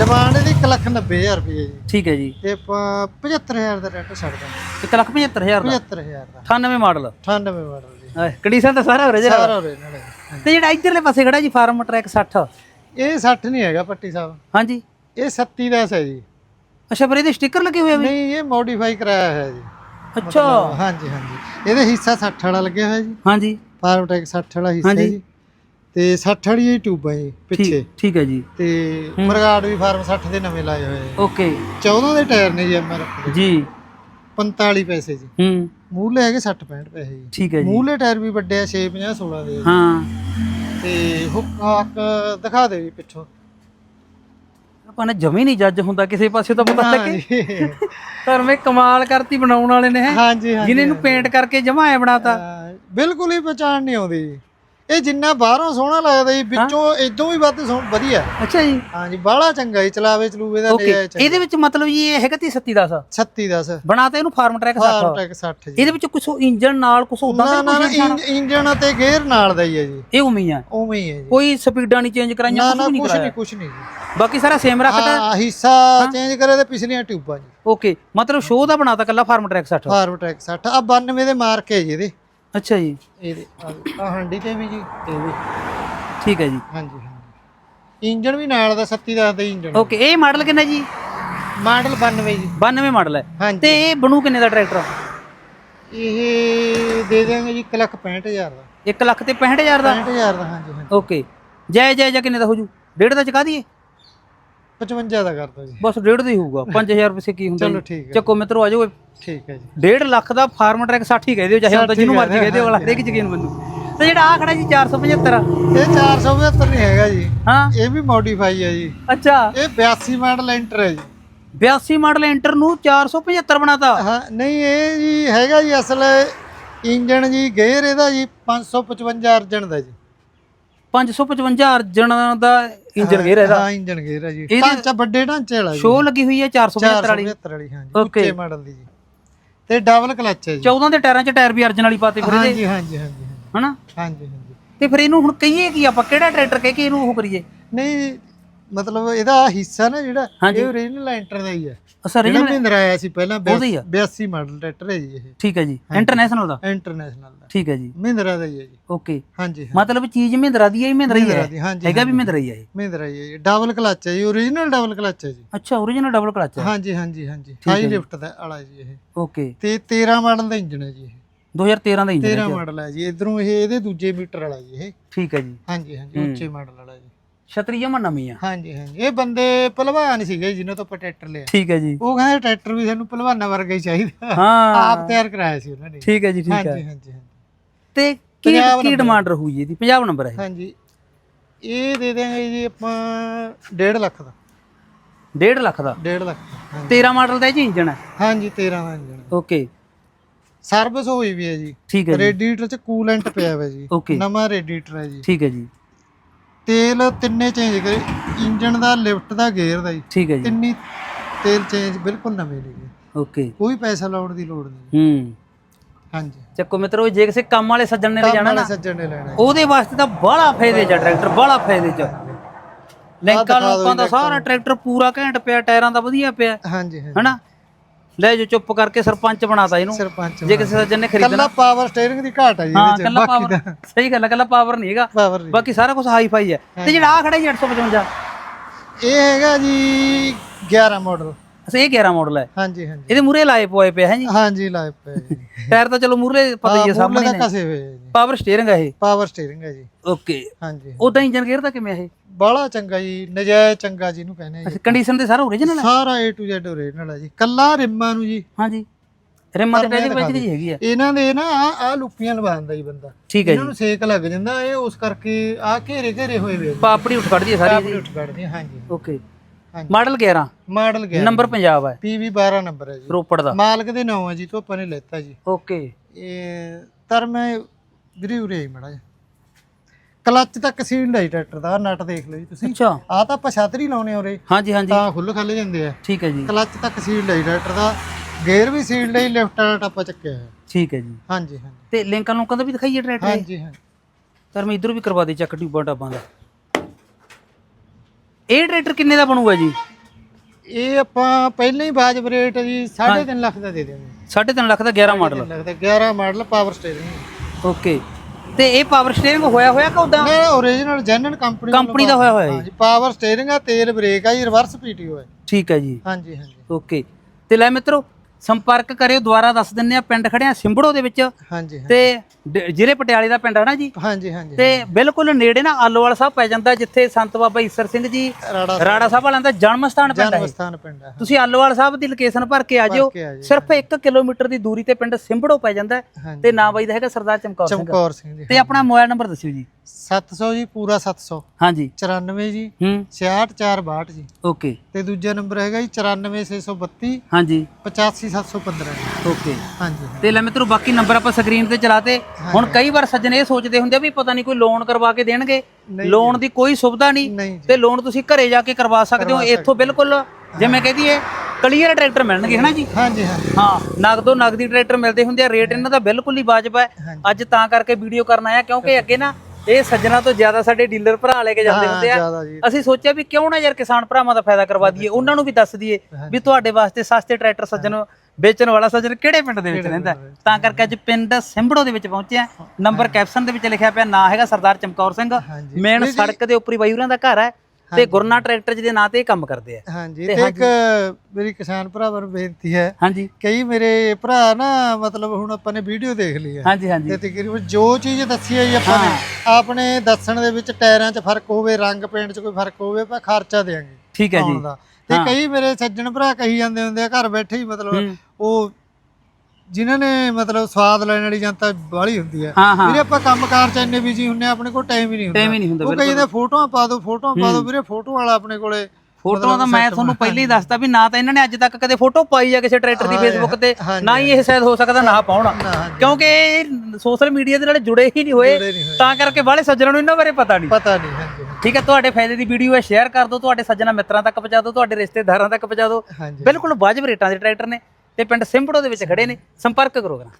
ਡਿਮਾਂਡ ਇਹਦੀ 190000 ਰੁਪਏ ਜੀ। ਠੀਕ ਹੈ ਜੀ। ਤੇ ਆਪਾਂ 75000 ਦਾ ਟਰੈਕਟਰ ਛੱਡ ਦਾਂਗੇ 1 ਲੱਖ 75000 ਦਾ? 75000 ਦਾ। 98 ਮਾਡਲ 98 ਮਾਡਲ ਜੀ। ਕੰਡੀਸ਼ਨ ਤਾਂ ਸਾਰਾ ਓਰੀਜਨਲ ਸਾਰਾ ਓਰੀਜਨਲ ਹੈ ਤੇ ਜਿਹੜਾ ਇਧਰਲੇ ਪਾਸੇ ਖੜਾ ਜੀ ਫਾਰਮ ਟਰੈਕ 60 ਇਹ 60 ਨਹੀਂ ਹੈਗਾ ਪੱਟੀ ਸਾਹਿਬ। ਹਾਂਜੀ। ਇਹ 37 ਦਾ ਹੈ ਜੀ। ਅੱਛਾ ਪਰ ਇਹਦੇ ਸਟicker ਲੱਗੇ ਹੋਏ ਆ ਵੀ? ਨਹੀਂ ਇਹ ਮੋਡੀਫਾਈ ਕਰਾਇਆ ਹੈ ਜੀ। ਅੱਛਾ। ਹਾਂਜੀ ਹਾਂਜੀ। ਇਹਦੇ ਹਿੱਸਾ 60 ਵਾਲਾ ਲੱਗਿਆ ਹੋਇਆ ਜੀ। ਹਾਂਜੀ। ਫਾਰਮਟੈਕ 60 ਵਾਲਾ ਹਿੱਸਾ। ਜੀ। ਤੇ 60 ਵਾਲੀ ਇਹ ਟਿਊਬਾਂ ਜੀ ਪਿੱਛੇ। ਠੀਕ ਹੈ ਜੀ। ਤੇ ਮਰਗਾੜ ਵੀ ਫਾਰਮ 60 ਦੇ ਨਵੇਂ ਲਾਏ ਹੋਏ ਆ। ਓਕੇ। 14 ਦੇ ਟਾਇਰ ਨੇ ਜੀ ਐਮਆਰਐਫ ਦੇ। ਜੀ। 45 ਪੈਸੇ ਜੀ। ਹੂੰ। ਮੂਲੇ ਹੈਗੇ 60 65 ਪੈਸੇ ਜੀ। ਠੀਕ ਹੈ ਜੀ। ਮੂਲੇ ਟਾਇਰ ਵੀ ਵੱਡੇ ਆ 6 50 16 ਦੇ। ਹਾਂ। ਤੇ ਹੁੱਕ ਹਾਕ ਦਿਖਾ ਦੇ ਜੀ ਪਿੱਛੋਂ। ਆਪਾਂ ਨੇ ਜਮੀ ਨਹੀਂ ਜੱਜ ਹੁੰਦਾ ਕਿਸੇ ਪਾਸੇ ਤਾਂ ਪਤਾ ਲੱਗੇ। ਪਰ ਮੈਂ ਕਮਾਲ ਕਰਤੀ ਬਣਾਉਣ ਵਾਲੇ ਨੇ ਹੈ। ਹਾਂਜੀ ਹਾਂਜੀ ਜਿਹਨੇ ਇਹਨੂੰ ਪੇਂਟ ਕਰਕੇ ਜਮਾ ਐ ਬਣਾਤਾ। ਹਾਂ, ਬਿਲਕੁਲ ਹੀ ਪਛਾਣ ਨਹੀਂ ਆਉਂਦੀ। ਇਹ ਜਿੰਨਾ ਬਾਹਰੋਂ ਸੋਹਣਾ ਲੱਗਦਾ ਜੀ ਵਿੱਚੋਂ ਇਦੋਂ ਵੀ ਵੱਧ ਸੋਹਣਾ ਵਧੀਆ। ਅੱਛਾ ਜੀ। ਹਾਂਜੀ ਬਾਹਲਾ ਚੰਗਾ ਜੀ ਚਲਾਵੇ ਚਲੂਵੇ ਦਾ ਨਜਾਇਜ਼ ਚੰਗਾ। ਇਹਦੇ ਵਿੱਚ ਮਤਲਬ ਜੀ ਇਹ ਹੈਗਾ 30 37 10 36 10 ਬਣਾਤਾ ਇਹਨੂੰ ਫਾਰਮ ਟਰੈਕ 60 ਫਾਰਮ ਟਰੈਕ 60 ਜੀ। ਇਹਦੇ ਵਿੱਚ ਕੁਝ ਇੰਜਨ ਨਾਲ ਕੁਝ ਉਦਾਂ ਦਾ ਕੁਝ ਇੰਜ- ਇੰਜਣ ਅਤੇ ਗੇਅਰ ਨਾਲ ਦਾ ਹੀ ਹੈ ਜੀ। ਇਹ ਉਮੀ ਆ। ਉਵੇਂ ਹੀ ਹੈ ਜੀ। ਕੋਈ ਸਪੀਡਾਂ ਨਹੀਂ ਚੇਂਜ ਕਰਾਈਆਂ ਕੁਝ ਨਹੀਂ ਕਰਾਇਆ। ਕੁਛ ਨਹੀਂ ਜੀ। ਬਾਕੀ ਸਾਰਾ ਸੇਮ ਰੱਖਦਾ ਹਾਂ ਹਿੱਸਾ ਚੇਂਜ ਕਰੇ ਤੇ ਪਿਛਲੀਆਂ ਟਿਊਬਾਂ ਜੀ। ਓਕੇ ਮਤਲਬ ਸ਼ੋਅ ਦਾ ਬਣਾਤਾ ਕੱਲਾ ਫਾਰਮ ਟਰੈਕ 60 ਫਾਰਮ ਟਰੈਕ 60 ਆ 92 ਦੇ ਮਾਰਕ ਹੈ ਜੀ ਇਹਦੇ। ਅੱਛਾ ਜੀ। ਇਹਦੇ ਆ ਹਾਂਡੀ ਤੇ ਵੀ ਜੀ ਤੇ ਵੀ ਠੀਕ ਹੈ ਜੀ। ਹਾਂਜੀ ਹਾਂਜੀ। ਇੰਜਣ ਵੀ ਨਾਲ ਦਾ 37 ਦਾ ਦਾ ਇੰਜਣ। ਓਕੇ ਇਹ ਮਾਡਲ ਕਿੰਨਾ ਜੀ? ਮਾਡਲ 92 ਜੀ। 92 ਮਾਡਲ ਹੈ। ਤੇ ਇਹ ਬਣੂ ਕਿੰਨੇ ਦਾ ਟਰੈਕਟਰ ਇਹ ਦੇ ਦੇਵਾਂਗੇ ਜੀ 1 ਲੱਖ 65000 ਦਾ। 1 ਲੱਖ ਤੇ 65000 ਦਾ? 65000 ਦਾ ਹਾਂਜੀ ਹਾਂਜੀ। ਓਕੇ। ਜੈ ਜੈ ਜੈ ਕਿੰਨੇ ਦਾ ਹੋ ਜੂ? ਡੇਢ ਦਾ ਚਕਾ ਦਈਏ? 55 ਦਾ ਕਰ ਦੋ ਜੀ। ਬਸ ਡੇਢ ਦਾ ਹੀ ਹੋਊਗਾ 5000 ਰੁਪਏ ਕੀ ਹੁੰਦਾ ਚਲੋ ਠੀਕ ਹੈ। ਚੱਕੋ ਮਿੱਤਰੋ ਆਜੋ ਠੀਕ ਹੈ ਜੀ। ਡੇਢ ਲੱਖ ਦਾ ਫਾਰਮ ਟਰੈਕ 60 ਹੀ ਕਹਿ ਦਿਓ ਚਾਹੇ ਤਾਂ ਜਿਹਨੂੰ ਮਰਜ਼ੀ ਹੀ ਕਹਿ ਦਿਓ ਵਾਲਾ ਹਰੇਕ ਯਕੀਨ ਮੰਨੂ ਤੇ ਜਿਹੜਾ ਆ ਖੜਾ ਜੀ 475 ਇਹ 475 ਨਹੀਂ ਹੈਗਾ ਜੀ। ਹਾਂ। ਇਹ ਵੀ ਮੋਡੀਫਾਈ ਹੈ ਜੀ। ਅੱਛਾ। ਇਹ 82 ਮਾਡਲ ਐਂਟਰ ਹੈ ਜੀ। 82 ਮਾਡਲ ਐਂਟਰ ਨੂੰ 475 ਬਣਾਤਾ। ਹਾਂ ਨਹੀਂ ਇਹ ਜੀ ਹੈਗਾ ਜੀ ਅਸਲ ਇੰਜਣ ਜੀ ਗੇਅਰ ਇਹਦਾ ਜੀ 555 ਅਰਜਨ ਦਾ ਜੀ। 555 ਅਰਜਨ ਦਾ ਇੰਜਨ ਗੇਅਰ ਇਹਦਾ। ਹਾਂ ਇੰਜਣ ਗੇਅਰ ਹੈ ਜੀ। ਇਹਦੇ- ਢਾਂਚਾ ਵੱਡੇ ਢਾਂਚੇ ਵਾਲਾ ਜੀ। ਸ਼ੋਅ ਲੱਗੀ ਹੋਈ ਹੈ 475 ਵਾਲੀ। 475 ਵਾਲੀ ਹਾਂ ਜੀ। Okay. ਉੱਚੇ ਮਾਡਲ ਦੀ ਜੀ। ਤੇ ਡਬਲ ਕਲਚ ਹੈ ਜੀ। 14 ਦੇ ਟਾਇਰਾਂ 'ਚ ਟਾਇਰ ਵੀ ਅਰਜਨ ਵਾਲੀ ਪਾਤੇ ਫਿਰ ਇਹਦੇ। ਹਾਂਜੀ ਹਾਂਜੀ ਹਾਂਜੀ ਹਨਾ? ਹਾਂਜੀ ਹਾਂਜੀ ਤੇ ਫਿਰ ਇਹਨੂੰ ਹੁਣ ਕਹੀਏ ਕੀ ਆਪਾਂ ਕਿਹੜਾ ਟਰੈਕਟਰ ਕਹਿ ਕੇ ਇਹਨੂੰ ਉਹ ਕਰੀਏ? ਨਹੀਂ ਮਤਲਬ ਇਹਦਾ ਹਿੱਸਾ ਨਾ ਜਿਹੜਾ। ਇਹ ਓਰੀਜਨਲ ਐਂਟਰ ਦਾ ਹੀ ਹੈ ਅਸਰ ਜਿਹੜਾ ਮਹਿੰਦਰਾ ਆਇਆ ਸੀ ਪਹਿਲਾਂ ਉਹਦਾ ਹੀ ਆ। 82 ਮਾਡਲ ਟਰੈਕਟਰ ਹੈ ਜੀ ਇਹ। ਠੀਕ ਹੈ ਜੀ ਇੰਟਰਨੈਸ਼ਨਲ ਦਾ? ਇੰਟਰਨੈਸ਼ਨਲ ਦਾ। ਠੀਕ ਹੈ ਜੀ। ਮਹਿੰਦਰਾ ਦਾ ਹੀ ਹੈ ਜੀ। ਓਕੇ। ਹਾਂਜੀ ਹਾਂ ਮਤਲਬ ਚੀਜ਼ ਮਹਿੰਦਰਾ ਦੀ ਹੈ ਹੀ ਮਹਿੰਦਰਾ ਹੀ ਹੈ? ਹੈਗਾ ਵੀ ਮਹਿੰਦਰਾ ਹੀ ਹੈ ਇਹ? ਮਹਿੰਦਰਾ ਹੀ ਹੈ ਡਬਲ ਕਲਚ ਹੈ ਜੀ ਓਰੀਜਨਲ ਡਬਲ ਕਲਚ ਹੈ ਜੀ। ਅੱਛਾ ਓਰੀਜਨਲ ਡਬਲ ਕਲਚ ਹੈ। ਹਾਂਜੀ ਹਾਂਜੀ ਹਾਂਜੀ। ਹਾਈ ਲਿਫਟ ਦਾ ਵਾਲਾ ਜੀ ਇਹ। ਓਕੇ। ਤੇ 13 ਮਾਡਲ ਦਾ ਇੰਜਨ ਹੈ ਜੀ ਇਹ। 2013 ਦਾ ਇੰਜਨ 13 ਮਾਡਲ ਹੈ ਜੀ। ਇਧਰੋਂ ਇਹ ਇਹਦੇ ਦੂਜੇ ਮੀਟਰ ਵਾਲਾ ਜੀ ਇਹ। ਠੀਕ ਹੈ ਜੀ। ਹਾਂਜੀ ਹਾਂਜੀ ਉੱਚੇ ਮਾਡਲ ਵਾਲਾ ਜੀ। ਛਤਰੀ ਜਮਾ ਨਵੀਂ ਆ। ਹਾਂਜੀ ਹਾਂਜੀ। ਇਹ ਬੰਦੇ ਪਹਿਲਵਾਨ ਸੀਗੇ ਜਿਨ੍ਹਾਂ ਤੋਂ ਆਪਾਂ ਟਰੈਕਟਰ ਲਿਆ। ਠੀਕ ਹੈ ਜੀ। ਉਹ ਕਹਿੰਦੇ ਟਰੈਕਟਰ ਵੀ ਸਾਨੂੰ ਪਹਿਲਵਾਨਾਂ ਵਰਗਾ ਹੀ ਚਾਹੀਦਾ। ਹਾਂ। ਆਪ ਤਿਆਰ ਕਰਾਇਆ ਸੀ ਉਹਨਾਂ ਨੇ। ਠੀਕ ਹੈ ਜੀ ਠੀਕ ਹੈ। ਹਾਂਜੀ ਹਾਂਜੀ ਤੇ ਕੀ ਪੰਜਾਬ ਕੀ ਡਿਮਾਂਡ ਰਹੂ ਜੀ ਇਹਦੀ? 50 ਨੰਬਰ ਹੈ ਹਾਂਜੀ। ਇਹ ਦੇ ਦੇਵਾਂਗੇ ਜੀ ਆਪਾਂ 1.5 ਲੱਖ ਦਾ। 1.5 ਲੱਖ ਦਾ? 1.5 ਲੱਖ ਦਾ ਹਾਂਜੀ। 13 ਮਾਡਲ ਦਾ ਇਹ 'ਚ ਇੰਜਨ ਹੈ? ਹਾਂਜੀ 13 ਦਾ ਇੰਜਨ ਓਕੇ ਸਰਵਿਸ ਹੋਈ ਵੀ ਹੈ ਜੀ। ਠੀਕ ਹੈ ਜੀ। ਰੇਡੀਏਟਰ ਚ ਕੂਲੈਂਟ ਪਿਆ ਹੋਇਆ ਜੀ। ਨਵਾਂ ਰੇਡੀਏਟਰ ਹੈ ਜੀ। ਠੀਕ ਹੈ ਜੀ। ਤੇਲ ਤਿੰਨੇ ਚੇਂਜ ਕਰੇ ਇੰਜਨ ਦਾ ਲਿਫਟ ਦਾ ਗੇਅਰ ਦਾ ਜੀ। ਠੀਕ ਹੈ ਜੀ। ਤਿੰਨੀ ਤੇਲ ਚੇਂਜ ਬਿਲਕੁਲ ਨਵੇਂ ਨੇ ਜੀ। ਓਕੇ ਕੋਈ ਪੈਸਾ ਲਾਉਣ ਦੀ ਲੋੜ ਨਹੀਂ। ਹੂੰ। ਹਾਂਜੀ। ਚੱਕੋ ਮਿੱਤਰੋ ਜੇ ਕਿਸੇ ਕੰਮ ਵਾਲੇ ਸੱਜਣ ਨੇ ਲੈ ਜਾਣਾ ਨਾਲੇ ਨਾ ਸੱਜਣ ਨੇ ਲੈਣਾ। ਉਹਦੇ ਵਾਸਤੇ ਤਾਂ ਬੜਾ ਫਾਇਦੇ ਚ ਟਰੈਕਟਰ ਬੜਾ ਫਾਇਦੇ ਚ ਲਿੰਕਾਂ ਲੋਕਾਂ ਦਾ ਸਾਰਾ ਟਰੈਕਟਰ ਪੂਰਾ ਘੈਂਟ ਪਿਆ ਟਾਇਰਾਂ ਦਾ ਵਧੀਆ ਪਿਆ। ਹਾਂਜੀ ਹਾਂਜੀ। ਹਨਾ? ਲੈ ਜੋ ਚੁੱਪ ਕਰਕੇ ਸਰਪੰਚ ਬਣਾਤਾ ਇਹਨੂੰ। ਸਰਪੰਚ ਜੇ ਕਿਸੇ ਸੱਜਣ ਨੇ ਖਰੀਦਣਾ। ਕੱਲਾ ਪਾਵਰ ਸਟੀਅਰਿੰਗ ਦੀ ਘਾਟ ਹੈ ਜੀ ਹਾਂ ਇਹਦੇ ਚ ਕੱਲਾ ਬਾਕੀ ਪਾਵਰ ਸਹੀ ਗੱਲ ਹੈ ਕੱਲਾ ਪਾਵਰ ਨਹੀਂ ਹੈਗਾ। ਬਾਕੀ ਸਾਰਾ ਕੁਝ ਹਾਈ ਫਾਈ ਹੈ। ਤੇ ਜਿਹੜਾ ਆ ਖੜਾ ਜੀ 855 ਇਹ ਹੈਗਾ ਜੀ 11 ਮਾਡਲ ਇਹ 11 ਮਾਡਲ ਹੈ। ਹਾਂਜੀ ਹਾਂਜੀ। ਇਹਦੇ ਮੂਰੇ ਲਾਏ ਪੋਏ ਪਿਆ ਹੈ ਜੀ। ਹਾਂਜੀ ਲਾਈਵ ਪਏ ਜੀ। ਟਾਇਰ ਤਾਂ ਚਲੋ ਮੂਰੇ ਪਤਾ ਹੀ ਹੈ ਸਾਹਮਣੇ ਨੇ। ਕਸੇ ਹੋਏ ਜੀ। ਪਾਵਰ ਸਟੀਅਰਿੰਗ ਹੈ ਇਹ। ਪਾਵਰ ਸਟੀਅਰਿੰਗ ਹੈ ਜੀ। ਓਕੇ ਹਾਂਜੀ। ਉਦਾਂ ਇੰਜਨ ਗੇਅਰ ਦਾ ਕਿਵੇਂ ਹੈ ਇਹ? ਬਾਲਾ ਚੰਗਾ ਜੀ ਨਜਾਇਜ਼ ਚੰਗਾ ਜਿਹਨੂੰ ਕਹਿੰਦੇ ਆ ਜੀ। ਅੱਛਾ ਕੰਡੀਸ਼ਨ ਤੇ ਸਾਰਾ ਓਰੀਜਨਲ ਹੈ? ਸਾਰਾ A to Z ਓਰੀਜਨਲ ਹੈ ਜੀ। ਕੱਲਾ ਰਿੰਮਾਂ ਨੂੰ ਜੀ। ਹਾਂਜੀ। ਰਿਮਾਂ ਤੇ ਟੈਚਿੰਗ ਵਿੱਚ ਜੀ ਹੈਗੀ ਆ। ਇਹਨਾਂ ਦੇ ਨਾ ਆ ਆ ਲੁੱਪੀਆਂ ਲਵਾਉਂਦਾ ਜੀ ਬੰਦਾ। ਠੀਕ ਹੈ ਇਹਨਾਂ ਜੀ ਨੂੰ ਸੇਕ ਲੱਗ ਜਾਂਦਾ ਇਹ ਉਸ ਕਰਕੇ ਆ ਘੇਰੇ ਘੇਰੇ ਹੋਏ ਵੇ ਪਾਪੜੀ ਉੱਠ ਖੜਦੀ ਹੈ ਸਾਰੀ। ਉੱਠ ਕੱਢਦੇ ਹਾਂਜੀ। ਓਕੇ। ਮਾਡਲ 11 ਮਾਡਲ ਗਿਆ ਨੰਬਰ ਪੰਜਾਬ ਹੈ। PV 12 ਨੰਬਰ ਹੈ ਜੀ। ਰੋਪੜ ਦਾ। ਮਾਲਕ ਦੇ ਨਾਮ ਹੈ ਜੀ ਤੋਂ ਆਪਾਂ ਨੇ ਲੈਤਾ ਜੀ। ਓਕੇ। ਇਹ ਤਰ ਮੈਂ ਵੀਰੇ ਉਰੇ ਮੜਾ ਕਲੱਚ ਤੱਕ ਸੀਲਡ ਹੈ ਜੀ ਟਰੈਕਟਰ ਦਾ ਨਟ ਦੇਖ ਲਓ ਜੀ ਤੁਸੀਂ। ਅੱਛਾ। ਆ ਤਾਂ ਆਪਾਂ ਛਤਰੀ ਲਾਉਣੇ ਉਰੇ। ਹਾਂਜੀ ਹਾਂਜੀ। ਤਾਂ ਖੁੱਲ ਖੱਲ ਜਾਂਦੇ ਆ। ਠੀਕ ਹੈ ਜੀ। ਕਲੱਚ ਤੱਕ ਸੀਲਡ ਹੈ ਜੀ ਟਰੈਕਟਰ ਦਾ। ਗੇਅਰ ਵੀ ਸੀਲਡ ਹੈ ਲਿਫਟ ਵਾਲਾ ਟਾਪਾ ਚੱਕਿਆ ਹੈ ਠੀਕ ਹੈ ਜੀ। ਹਾਂਜੀ ਹਾਂਜੀ। ਤੇ ਲਿੰਕਾਂ ਲੋਕਾਂ ਦਾ ਵੀ ਦਿਖਾਈਏ ਟਰੈਕਟਰ? ਹਾਂਜੀ ਹਾਂਜੀ। ਸਰ ਮੈਂ ਇਧਰੋਂ ਵੀ ਕਰਵਾ ਦੇ ਚੱਕ ਟਿਊਬਾਂ ਟਾਪਾਂ ਦਾ। ਇਹ ਟਰੈਕਟਰ ਕਿੰਨੇ ਦਾ ਬਣੂਗਾ ਜੀ? ਇਹ ਆਪਾਂ ਪਹਿਲਾਂ ਹੀ ਬਾਜ ਰੇਟ ਜੀ 3.5 ਲੱਖ ਦਾ ਦੇ ਦੇਵਾਂਗੇ। 3.5 ਲੱਖ ਦਾ 11 ਮਾਡਲ। ਲੱਖ ਦਾ 11 ਮਾਡਲ ਪਾਵਰ ਸਟੀਅਰਿੰਗ ਓਕੇ। ਤੇ ਇਹ ਪਾਵਰ ਸਟੀਅਰਿੰਗ ਹੋਇਆ ਹੋਇਆ ਕਿ ਉਦਾਂ ਨਾ ਓਰੀਜਨਲ ਜੈਨਨ ਕੰਪਨੀ ਕੰਪਨੀ ਦਾ ਹੋਇਆ ਹੋਇਆ ਜੀ। ਪਾਵਰ ਸਟੀਅਰਿੰਗ ਆ ਤੇਲ ਬ੍ਰੇਕ ਆ ਜੀ ਰਿਵਰਸ ਪੀਟੀਓ ਹੈ ਠੀਕ ਹੈ ਜੀ। ਹਾਂਜੀ ਹਾਂਜੀ। ਓਕੇ। ਤੇ ਲੈ ਮਿੱਤਰੋ ਸੰਪਰਕ ਕਰਿਓ ਦੁਬਾਰਾ ਦੱਸ ਦਿੰਨੇ ਆ ਪਿੰਡ ਖੜਿਆ ਸਿੰਬੜੋ ਦੇ ਵਿੱਚ। ਹਾਂਜੀ ਤੇ ਡ- ਜ਼ਿਲ੍ਹੇ ਪਟਿਆਲੇ ਦਾ ਪਿੰਡ ਹੈ ਨਾ ਜੀ? ਹਾਂਜੀ ਹਾਂਜੀ ਤੇ ਬਿਲਕੁਲ ਨੇੜੇ ਨਾ ਆਲੋਵਾਲ ਸਾਹਿਬ ਪੈ ਜਾਂਦਾ ਜਿੱਥੇ ਸੰਤ ਬਾਬਾ ਈਸਰ ਸਿੰਘ ਜੀ ਰਾੜਾ ਰਾੜਾ ਸਾਹਿਬ ਵਾਲਿਆਂ ਦਾ ਜਨਮ ਸਥਾਨ ਪਿੰਡ ਹੈ ਜਨਮ ਸਥਾਨ ਪਿੰਡ ਹੈ ਤੁਸੀਂ ਆਲੋਵਾਲ ਸਾਹਿਬ ਦੀ ਲੋਕੇਸ਼ਨ ਭਰ ਕੇ ਆ ਜਿਓ। ਕੇ ਆ ਜਿਓ। ਸਿਰਫ 1 ਕਿਲੋਮੀਟਰ ਦੀ ਦੂਰੀ ਤੇ ਪਿੰਡ ਸਿੰਬੜੋ ਪੈ ਜਾਂਦਾ ਹੈ। ਹਾਂਜੀ। ਤੇ ਨਾਂ ਬਾਈ ਦਾ ਹੈਗਾ ਸਰਦਾਰ ਚਮਕੌਰ ਸਿੰਘ। ਚਮਕੌਰ ਸਿੰਘ ਜੀ ਤੇ ਆਪਣਾ ਮੋਬਾਈਲ ਨੰਬਰ ਦੱਸਿਓ ਜੀ। 700 ਜੀ ਪੂਰਾ 700 ਹਾਂਜੀ। 94 ਜੀ ਹੂੰ। 66462 ਜੀ। ਓਕੇ। ਤੇ ਦੂਜਾ ਨੰਬਰ ਹੈਗਾ ਜੀ 94632 ਹਾਂਜੀ। 85715 ਜੀ ਓਕੇ। ਹਾਂਜੀ ਤੇ ਲੈ ਮਿੱਤਰੋ ਬਾਕੀ ਨੰਬਰ ਆਪਾਂ ਸਕਰੀਨ ਤੇ ਚਲਾਤੇ। ਹੁਣ ਕਈ ਵਾਰ ਸੱਜਣ ਇਹ ਸੋਚਦੇ ਹੁੰਦੇ ਆ ਵੀ ਪਤਾ ਨਹੀਂ ਕੋਈ ਲੋਨ ਕਰਵਾ ਕੇ ਦੇਣਗੇ। ਲੋਨ ਦੀ ਕੋਈ ਸੁਵਿਧਾ ਨਹੀਂ ਨਹੀਂ ਜੀ। ਤੇ ਲੋਨ ਤੁਸੀਂ ਘਰੇ ਜਾ ਕੇ ਕਰਵਾ ਸਕਦੇ ਹੋ ਇੱਥੋਂ ਬਿਲਕੁਲ। ਜਿਵੇਂ ਕਹਦੀਏ ਕਲੀਅਰ ਟਰੈਕਟਰ ਮਿਲਣਗੇ ਹਨਾ ਜੀ? ਹਾਂਜੀ ਹਾਂਜੀ। ਹਾਂ ਨਗਦੋ ਨਗਦੀ ਟਰੈਕਟਰ ਮਿਲਦੇ ਹੁੰਦੇ ਆ। ਰੇਟ ਇਹਨਾਂ ਦਾ ਬਿਲਕੁਲ ਹੀ ਵਾਜਬ ਹੈ। ਅੱਜ ਤਾਂ ਕਰਕੇ ਵੀਡੀਓ ਕਰਨ ਆਇਆ ਕਿਉਂਕਿ ਅੱਗੇ ਨਾ ਇਹ ਸੱਜਣਾ ਤੋਂ ਜ਼ਿਆਦਾ ਸਾਡੇ ਡੀਲਰ ਭਰਾ ਲੈ ਕੇ ਜਾਂਦੇ ਹਾਂ, ਹੁੰਦੇ ਆ। ਜ਼ਿਆਦਾ ਜੀ। ਅਸੀਂ ਸੋਚਿਆ ਵੀ ਕਿਉਂ ਨਾ ਯਾਰ ਕਿਸਾਨ ਭਰਾਵਾਂ ਦਾ ਫਾਇਦਾ ਕਰਵਾ ਦਈਏ ਉਹਨਾਂ ਨੂੰ ਵੀ ਦੱਸ ਦਈਏ ਵੀ ਤੁਹਾਡੇ ਵਾਸਤੇ ਸਸਤੇ ਟਰੈਕਟਰ ਸੱਜਣ ਵੇਚਣ ਵਾਲਾ ਸੱਜਣ ਕਿਹੜੇ ਪਿੰਡ ਦੇ ਵਿੱਚ ਰਹਿੰਦਾ? ਹੈ। ਤਾਂ ਕਰਕੇ ਅੱਜ ਪਿੰਡ ਸਿੰਬੜੋ ਦੇ ਵਿੱਚ ਪਹੁੰਚਿਆ। ਨੰਬਰ ਕੈਪਸ਼ਨ ਦੇ ਵਿੱਚ ਲਿਖਿਆ ਪਿਆ ਨਾਂ ਹੈਗਾ ਸਰਦਾਰ ਚਮਕੌਰ ਸਿੰਘ। ਮੇਨ ਸੜਕ ਦੇ ਉੱਪਰ ਹੀ ਬਾਈ ਹੋਰਾਂ ਦਾ ਘਰ ਹੈ। ਤੇ ਗੁਰਨਾ ਟਰੈਕਟਰ ਜੀ ਦੇ ਨਾਂ ਤੇ ਇਹ ਕੰਮ ਕਰਦੇ ਆ। ਹਾਂਜੀ ਤੇ ਇੱਕ ਮੇਰੀ ਕਿਸਾਨ ਭਰਾਵਾਂ ਨੂੰ ਬੇਨਤੀ ਹੈ। ਹਾਂਜੀ। ਕਈ ਮੇਰੇ ਭਰਾ ਨਾ ਮਤਲਬ ਹੁਣ ਆਪਾਂ ਨੇ ਵੀਡੀਓ ਦੇਖ ਲਈ ਹੈ। ਹਾਂਜੀ ਹਾਂਜੀ। ਤੇ ਤਕਰੀਬਨ ਜੋ ਚੀਜ਼ ਦੱਸੀ ਹੈ ਜੀ ਆਪਾਂ ਨੇ ਆਪਣੇ ਦੱਸਣ ਦੇ ਵਿੱਚ ਟਾਇਰਾਂ 'ਚ ਫ਼ਰਕ ਹੋਵੇ ਰੰਗ ਪੇਂਟ 'ਚ ਕੋਈ ਫ਼ਰਕ ਹੋਵੇ ਆਪਾਂ ਖਰਚਾ ਦੇਾਂਗੇ ਠੀਕ ਹੈ ਜੀ। ਤੇ ਕਈ ਮੇਰੇ ਸੱਜਣ ਭਰਾ ਕਹੀ ਜਾਂਦੇ ਹੁੰਦੇ ਆ ਘਰ ਬੈਠੇ ਹੀ ਮਤਲਬ। ਉਹ ਜਿਨ੍ਹਾਂ ਨੇ ਮਤਲਬ ਸਵਾਦ ਲੈਣ ਵਾਲੀ ਜਨਤਾ ਬਾਹਲੀ ਹੁੰਦੀ ਹੈ। ਹਾਂ ਹਾਂ। ਵੀਰੇ ਆਪਾਂ ਕੰਮਕਾਰ ਚ ਇੰਨੇ ਬਿਜ਼ੀ ਹੁੰਨੇ ਆ ਆਪਣੇ ਕੋਲ ਟਾਈਮ ਹੀ ਨਹੀਂ ਹੁੰਦਾ। ਟਾਈਮ ਹੀ ਨਹੀਂ ਹੁੰਦਾ ਉਹ ਕਈ ਦੇ ਫੋਟੋਆਂ ਪਾ ਦਿਓ ਫੋਟੋਆਂ ਪਾ ਦਿਓ ਵੀਰੇ ਫੋਟੋ ਵਾਲਾ ਆਪਣੇ ਕੋਲੇ ਫੋਟੋਆਂ ਤਾਂ ਮੈਂ ਤੁਹਾਨੂੰ ਪਹਿਲਾਂ ਹੀ ਦੱਸਤਾ ਵੀ ਨਾ ਤਾਂ ਇਹਨਾਂ ਨੇ ਅੱਜ ਤੱਕ ਕਦੇ ਫੋਟੋ ਪਾਈ ਆ ਕਿਸੇ ਟਰੈਕਟਰ ਦੀ ਫੇਸਬੁੱਕ ਤੇ ਹਾਂਜੀ, ਨਾ ਹੀ ਇਹ ਸ਼ਾਇਦ ਹੋ ਸਕਦਾ ਨਾ ਪਾਉਣ। ਕਿਉਂਕਿ ਇਹ ਸੋਸ਼ਲ ਮੀਡੀਆ ਦੇ ਨਾਲ ਜੁੜੇ ਹੀ ਨਹੀਂ ਹੋਏ ਜੁੜੇ ਨਹੀਂ ਹੋਏ। ਤਾਂ ਕਰਕੇ ਬਾਹਲੇ ਸੱਜਣਾਂ ਨੂੰ ਇਹਨਾਂ ਬਾਰੇ ਪਤਾ ਨਹੀਂ। ਪਤਾ ਨਹੀਂ ਹਾਂਜੀ ਠੀਕ ਹੈ ਤੁਹਾਡੇ ਫਾਇਦੇ ਦੀ ਵੀਡੀਓ ਹੈ ਸ਼ੇਅਰ ਕਰ ਦਿਓ ਤੁਹਾਡੇ ਸੱਜਣਾ ਮਿੱਤਰਾਂ ਤੱਕ ਪਹੁੰਚਾ ਦਿਓ ਤੁਹਾਡੇ ਰਿਸ਼ਤੇਦਾਰਾਂ ਤੱਕ ਪਹੁੰਚਾ ਦਿਓ। ਹਾਂਜੀ ਬਿਲਕੁਲ ਵਾਜਬ ਰੇਟਾਂ ਦੇ ਟਰੈਕਟਰ ਨੇ। ਤੇ ਪਿੰਡ ਸਿੰਪੜੋ ਦੇ ਵਿੱਚ ਖੜੇ ਨੇ ਸੰਪਰਕ ਕਰੋ ਕਰਾਂ